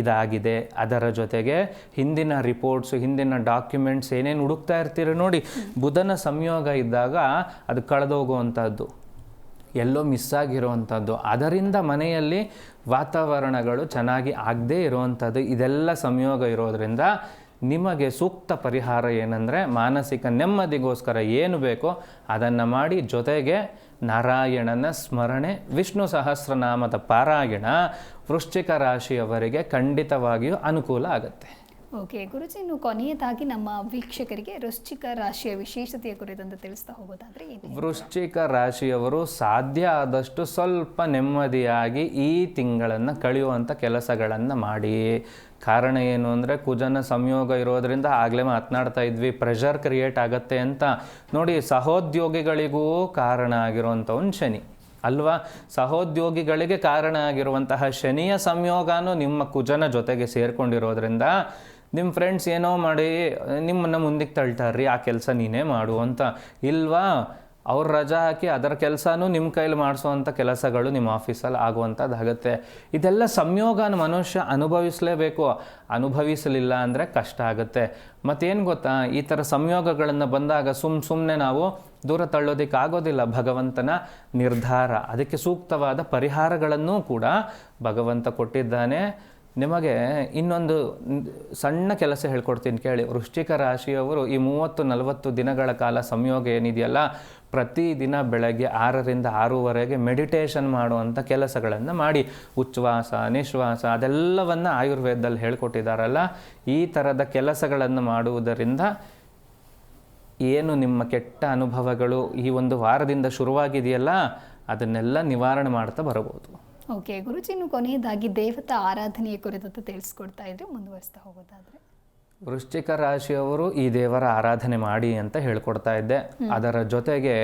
ಇದಾಗಿದೆ. ಅದರ ಜೊತೆಗೆ ಹಿಂದಿನ ರಿಪೋರ್ಟ್ಸು ಹಿಂದಿನ ಡಾಕ್ಯುಮೆಂಟ್ಸ್ ಏನೇನು ಹುಡುಕ್ತಾ ಇರ್ತೀರೋ ನೋಡಿ, ಬುಧನ ಸಂಯೋಗ ಇದ್ದಾಗ ಅದು ಕಳೆದೋಗುವಂಥದ್ದು. ಎಲ್ಲೋ ಮಿಸ್ ಆಗಿರುವಂಥದ್ದು ಅದರಿಂದ ಮನೆಯಲ್ಲಿ ವಾತಾವರಣಗಳು ಚೆನ್ನಾಗಿ ಆಗದೇ ಇರುವಂಥದ್ದು, ಇದೆಲ್ಲ ಸಂಯೋಗ ಇರೋದರಿಂದ ನಿಮಗೆ ಸೂಕ್ತ ಪರಿಹಾರ ಏನಂದರೆ ಮಾನಸಿಕ ನೆಮ್ಮದಿಗೋಸ್ಕರ ಏನು ಬೇಕೋ ಅದನ್ನು ಮಾಡಿ ಜೊತೆಗೆ ನಾರಾಯಣನ ಸ್ಮರಣೆ, ವಿಷ್ಣು ಸಹಸ್ರನಾಮದ ಪಾರಾಯಣ ವೃಶ್ಚಿಕ ರಾಶಿಯವರಿಗೆ ಖಂಡಿತವಾಗಿಯೂ ಅನುಕೂಲ ಆಗುತ್ತೆ. ಓಕೆ, ಗುರುಜಿ, ಇನ್ನು ಕೊನೆಯದಾಗಿ ನಮ್ಮ ವೀಕ್ಷಕರಿಗೆ ವೃಶ್ಚಿಕ ರಾಶಿಯ ವಿಶೇಷತೆಯ ಕುರಿತಂತೆ ತಿಳಿಸ್ತಾ ಹೋಗೋದಾದ್ರೆ ವೃಶ್ಚಿಕ ರಾಶಿಯವರು ಸಾಧ್ಯ ಆದಷ್ಟು ಸ್ವಲ್ಪ ನೆಮ್ಮದಿಯಾಗಿ ಈ ತಿಂಗಳನ್ನು ಕಳೆಯುವಂಥ ಕೆಲಸಗಳನ್ನು ಮಾಡಿ ಕಾರಣ ಏನು ಅಂದರೆ, ಕುಜನ ಸಂಯೋಗ ಇರೋದರಿಂದ ಆಗಲೇ ಮಾತನಾಡ್ತಾ ಇದ್ವಿ. ಪ್ರೆಷರ್ ಕ್ರಿಯೇಟ್ ಆಗತ್ತೆ ಅಂತ ನೋಡಿ ಸಹೋದ್ಯೋಗಿಗಳಿಗೂ ಕಾರಣ ಆಗಿರುವಂಥವನು ಶನಿ. ಅಲ್ವಾ? ಸಹೋದ್ಯೋಗಿಗಳಿಗೆ ಕಾರಣ ಆಗಿರುವಂತಹ ಶನಿಯ ಸಂಯೋಗನೂ ನಿಮ್ಮ ಕುಜನ ಜೊತೆಗೆ ಸೇರ್ಕೊಂಡಿರೋದ್ರಿಂದ ನಿಮ್ಮ ಫ್ರೆಂಡ್ಸ್ ಏನೋ ಮಾಡಿ, ನಿಮ್ಮನ್ನು ಮುಂದಕ್ಕೆ ತಳ್ತಾರ್ರಿ, ಆ ಕೆಲಸ ನೀನೇ ಮಾಡು ಅಂತ. ಇಲ್ವಾ? ಅವ್ರ ರಜಾ ಹಾಕಿ ಅದರ ಕೆಲಸನೂ ನಿಮ್ಮ ಕೈಲಿ ಮಾಡಿಸುವಂಥ ಕೆಲಸಗಳು ನಿಮ್ಮ ಆಫೀಸಲ್ಲಿ ಆಗುವಂಥದ್ದಾಗತ್ತೆ ಇದೆಲ್ಲ ಸಂಯೋಗನ ಮನುಷ್ಯ ಅನುಭವಿಸಲೇಬೇಕು. ಅನುಭವಿಸಲಿಲ್ಲ ಅಂದರೆ ಕಷ್ಟ ಆಗುತ್ತೆ. ಮತ್ತೇನು ಗೊತ್ತಾ? ಈ ಥರ ಸಂಯೋಗಗಳನ್ನು ಬಂದಾಗ ಸುಮ್ ಸುಮ್ಮನೆ ನಾವು ದೂರ ತಳ್ಳೋದಕ್ಕೆ ಆಗೋದಿಲ್ಲ. ಭಗವಂತನ ನಿರ್ಧಾರ. ಅದಕ್ಕೆ ಸೂಕ್ತವಾದ ಪರಿಹಾರಗಳನ್ನೂ ಕೂಡ ಭಗವಂತ ಕೊಟ್ಟಿದ್ದಾನೆ. ನಿಮಗೆ ಇನ್ನೊಂದು ಸಣ್ಣ ಕೆಲಸ ಹೇಳ್ಕೊಡ್ತೀನಿ ಕೇಳಿ. ವೃಶ್ಚಿಕ ರಾಶಿಯವರು ಈ ಮೂವತ್ತು ನಲವತ್ತು ದಿನಗಳ ಕಾಲ ಸಂಯೋಗ ಏನಿದೆಯಲ್ಲ ಪ್ರತಿದಿನ ಬೆಳಗ್ಗೆ ಆರರಿಂದ ಆರೂವರೆಗೆ ಮೆಡಿಟೇಷನ್ ಮಾಡುವಂಥ ಕೆಲಸಗಳನ್ನು ಮಾಡಿ. ಉಚ್ಛ್ವಾಸ, ನಿಶ್ವಾಸ ಅದೆಲ್ಲವನ್ನು ಆಯುರ್ವೇದದಲ್ಲಿ ಹೇಳ್ಕೊಟ್ಟಿದ್ದಾರಲ್ಲ ಈ ಥರದ ಕೆಲಸಗಳನ್ನು ಮಾಡುವುದರಿಂದ ಏನು ನಿಮ್ಮ ಕೆಟ್ಟ ಅನುಭವಗಳು ಈ ಒಂದು ವಾರದಿಂದ ಶುರುವಾಗಿದೆಯಲ್ಲ, ಅದನ್ನೆಲ್ಲ ನಿವಾರಣೆ ಮಾಡ್ತಾ ಬರಬಹುದು. ಓಕೆ ಗುರುಜಿ ಇನ್ನು ಕೊನೆಯದಾಗಿ ದೇವತಾ ಆರಾಧನೆಯ ಕುರಿತಂತೆ ತಿಳಿಸ್ಕೊಡ್ತಾ ಇದ್ರೆ ಮುಂದುವರಿಸ್ತಾ ಹೋಗೋದಾದ್ರೆ. ವೃಶ್ಚಿಕ ರಾಶಿಯವರು ಈ ದೇವರ ಆರಾಧನೆ ಮಾಡಿ ಅಂತ ಹೇಳ್ಕೊಡ್ತಾ ಇದ್ದೆ. ಅದರ ಜೊತೆಗೆ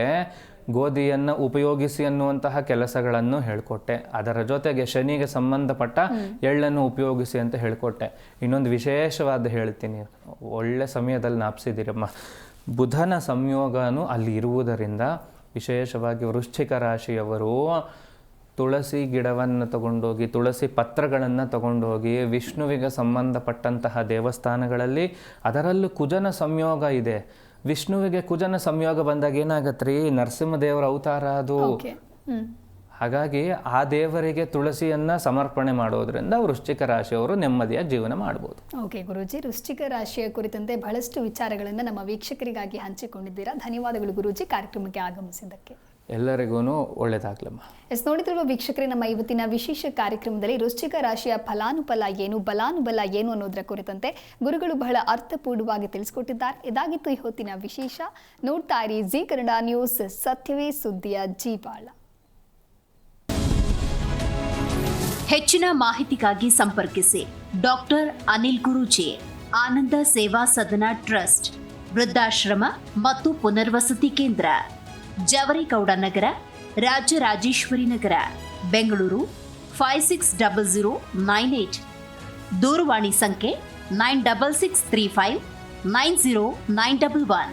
ಗೋಧಿಯನ್ನು ಉಪಯೋಗಿಸಿ ಅನ್ನುವಂತಹ ಕೆಲಸಗಳನ್ನು ಹೇಳ್ಕೊಟ್ಟೆ. ಅದರ ಜೊತೆಗೆ ಶನಿಗೆ ಸಂಬಂಧಪಟ್ಟ ಎಳ್ಳನ್ನು ಉಪಯೋಗಿಸಿ ಅಂತ ಹೇಳ್ಕೊಟ್ಟೆ. ಇನ್ನೊಂದು ವಿಶೇಷವಾದ ಹೇಳ್ತೀನಿ. ಒಳ್ಳೆ ಸಮಯದಲ್ಲಿ ನಾಪ್ಸಿದ್ದೀರಮ್ಮ. ಬುಧನ ಸಂಯೋಗನು ಅಲ್ಲಿ ಇರುವುದರಿಂದ ವಿಶೇಷವಾಗಿ ವೃಶ್ಚಿಕ ರಾಶಿಯವರು ತುಳಸಿ ಗಿಡವನ್ನು ತಗೊಂಡೋಗಿ ತುಳಸಿ ಪತ್ರಗಳನ್ನು ತಗೊಂಡೋಗಿ ವಿಷ್ಣುವಿಗೆ ಸಂಬಂಧಪಟ್ಟಂತಹ ದೇವಸ್ಥಾನಗಳಲ್ಲಿ ಅದರಲ್ಲೂ ಕುಜನ ಸಂಯೋಗ ಇದೆ. ವಿಷ್ಣುವಿಗೆ ಕುಜನ ಸಂಯೋಗ ಬಂದಾಗ ಏನಾಗತ್ತೆ ರೀ ನರಸಿಂಹದೇವರ ಅವತಾರ ಅದು. ಹಾಗಾಗಿ ಆ ದೇವರಿಗೆ ತುಳಸಿಯನ್ನ ಸಮರ್ಪಣೆ ಮಾಡೋದ್ರಿಂದ ವೃಶ್ಚಿಕ ರಾಶಿಯವರು ನೆಮ್ಮದಿಯ ಜೀವನ ಮಾಡಬಹುದು ಓಕೆ ಗುರುಜಿ ವೃಶ್ಚಿಕ ರಾಶಿಯ ಕುರಿತಂತೆ ಬಹಳಷ್ಟು ವಿಚಾರಗಳನ್ನು ನಮ್ಮ ವೀಕ್ಷಕರಿಗಾಗಿ ಹಂಚಿಕೊಂಡಿದ್ದೀರಾ. ಧನ್ಯವಾದಗಳು ಗುರುಜಿ ಕಾರ್ಯಕ್ರಮಕ್ಕೆ ಆಗಮಿಸಿದ್ದಕ್ಕೆ. ಎಲ್ಲರಿಗೂ ಒಳ್ಳೇದಾಗ್ಲಮ್ಮ. ಎಸ್ ನೋಡಿದಿರುವ ವೀಕ್ಷಕರೇ ನಮ್ಮ ಇವತ್ತಿನ ವಿಶೇಷ ಕಾರ್ಯಕ್ರಮದಲ್ಲಿ ವೃಶ್ಚಿಕ ರಾಶಿಯ ಫಲಾನುಫಲ ಏನು ಬಲಾನುಬಲ ಏನು ಅನ್ನೋದರ ಕುರಿತಂತೆ ಗುರುಗಳು ಬಹಳ ಅರ್ಥಪೂರ್ಣವಾಗಿ ತಿಳಿಸ್ಕೊಟ್ಟಿದ್ದಾರೆ. ಇದಾಗಿತ್ತು ಈ ಹೊತ್ತಿನ ವಿಶೇಷ. ನೋಡ್ತಾ ಇರಿ ಜಿ ಕನ್ನಡ ನ್ಯೂಸ್ ಸತ್ಯವೇ ಸುದ್ದಿಯ ಜೀವಾಳ. ಹೆಚ್ಚಿನ ಮಾಹಿತಿಗಾಗಿ ಸಂಪರ್ಕಿಸಿ ಡಾಕ್ಟರ್ ಅನಿಲ್ ಗುರುಜಿ ಆನಂದ ಸೇವಾ ಸದನ ಟ್ರಸ್ಟ್ ವೃದ್ಧಾಶ್ರಮ ಮತ್ತು ಪುನರ್ವಸತಿ ಕೇಂದ್ರ. Javaregowda Nagar Rajarajeshwari Nagar, Bengaluru five six double zero nine eight ದೂರವಾಣಿ ಸಂಖ್ಯೆ nine double six three five nine zero nine double one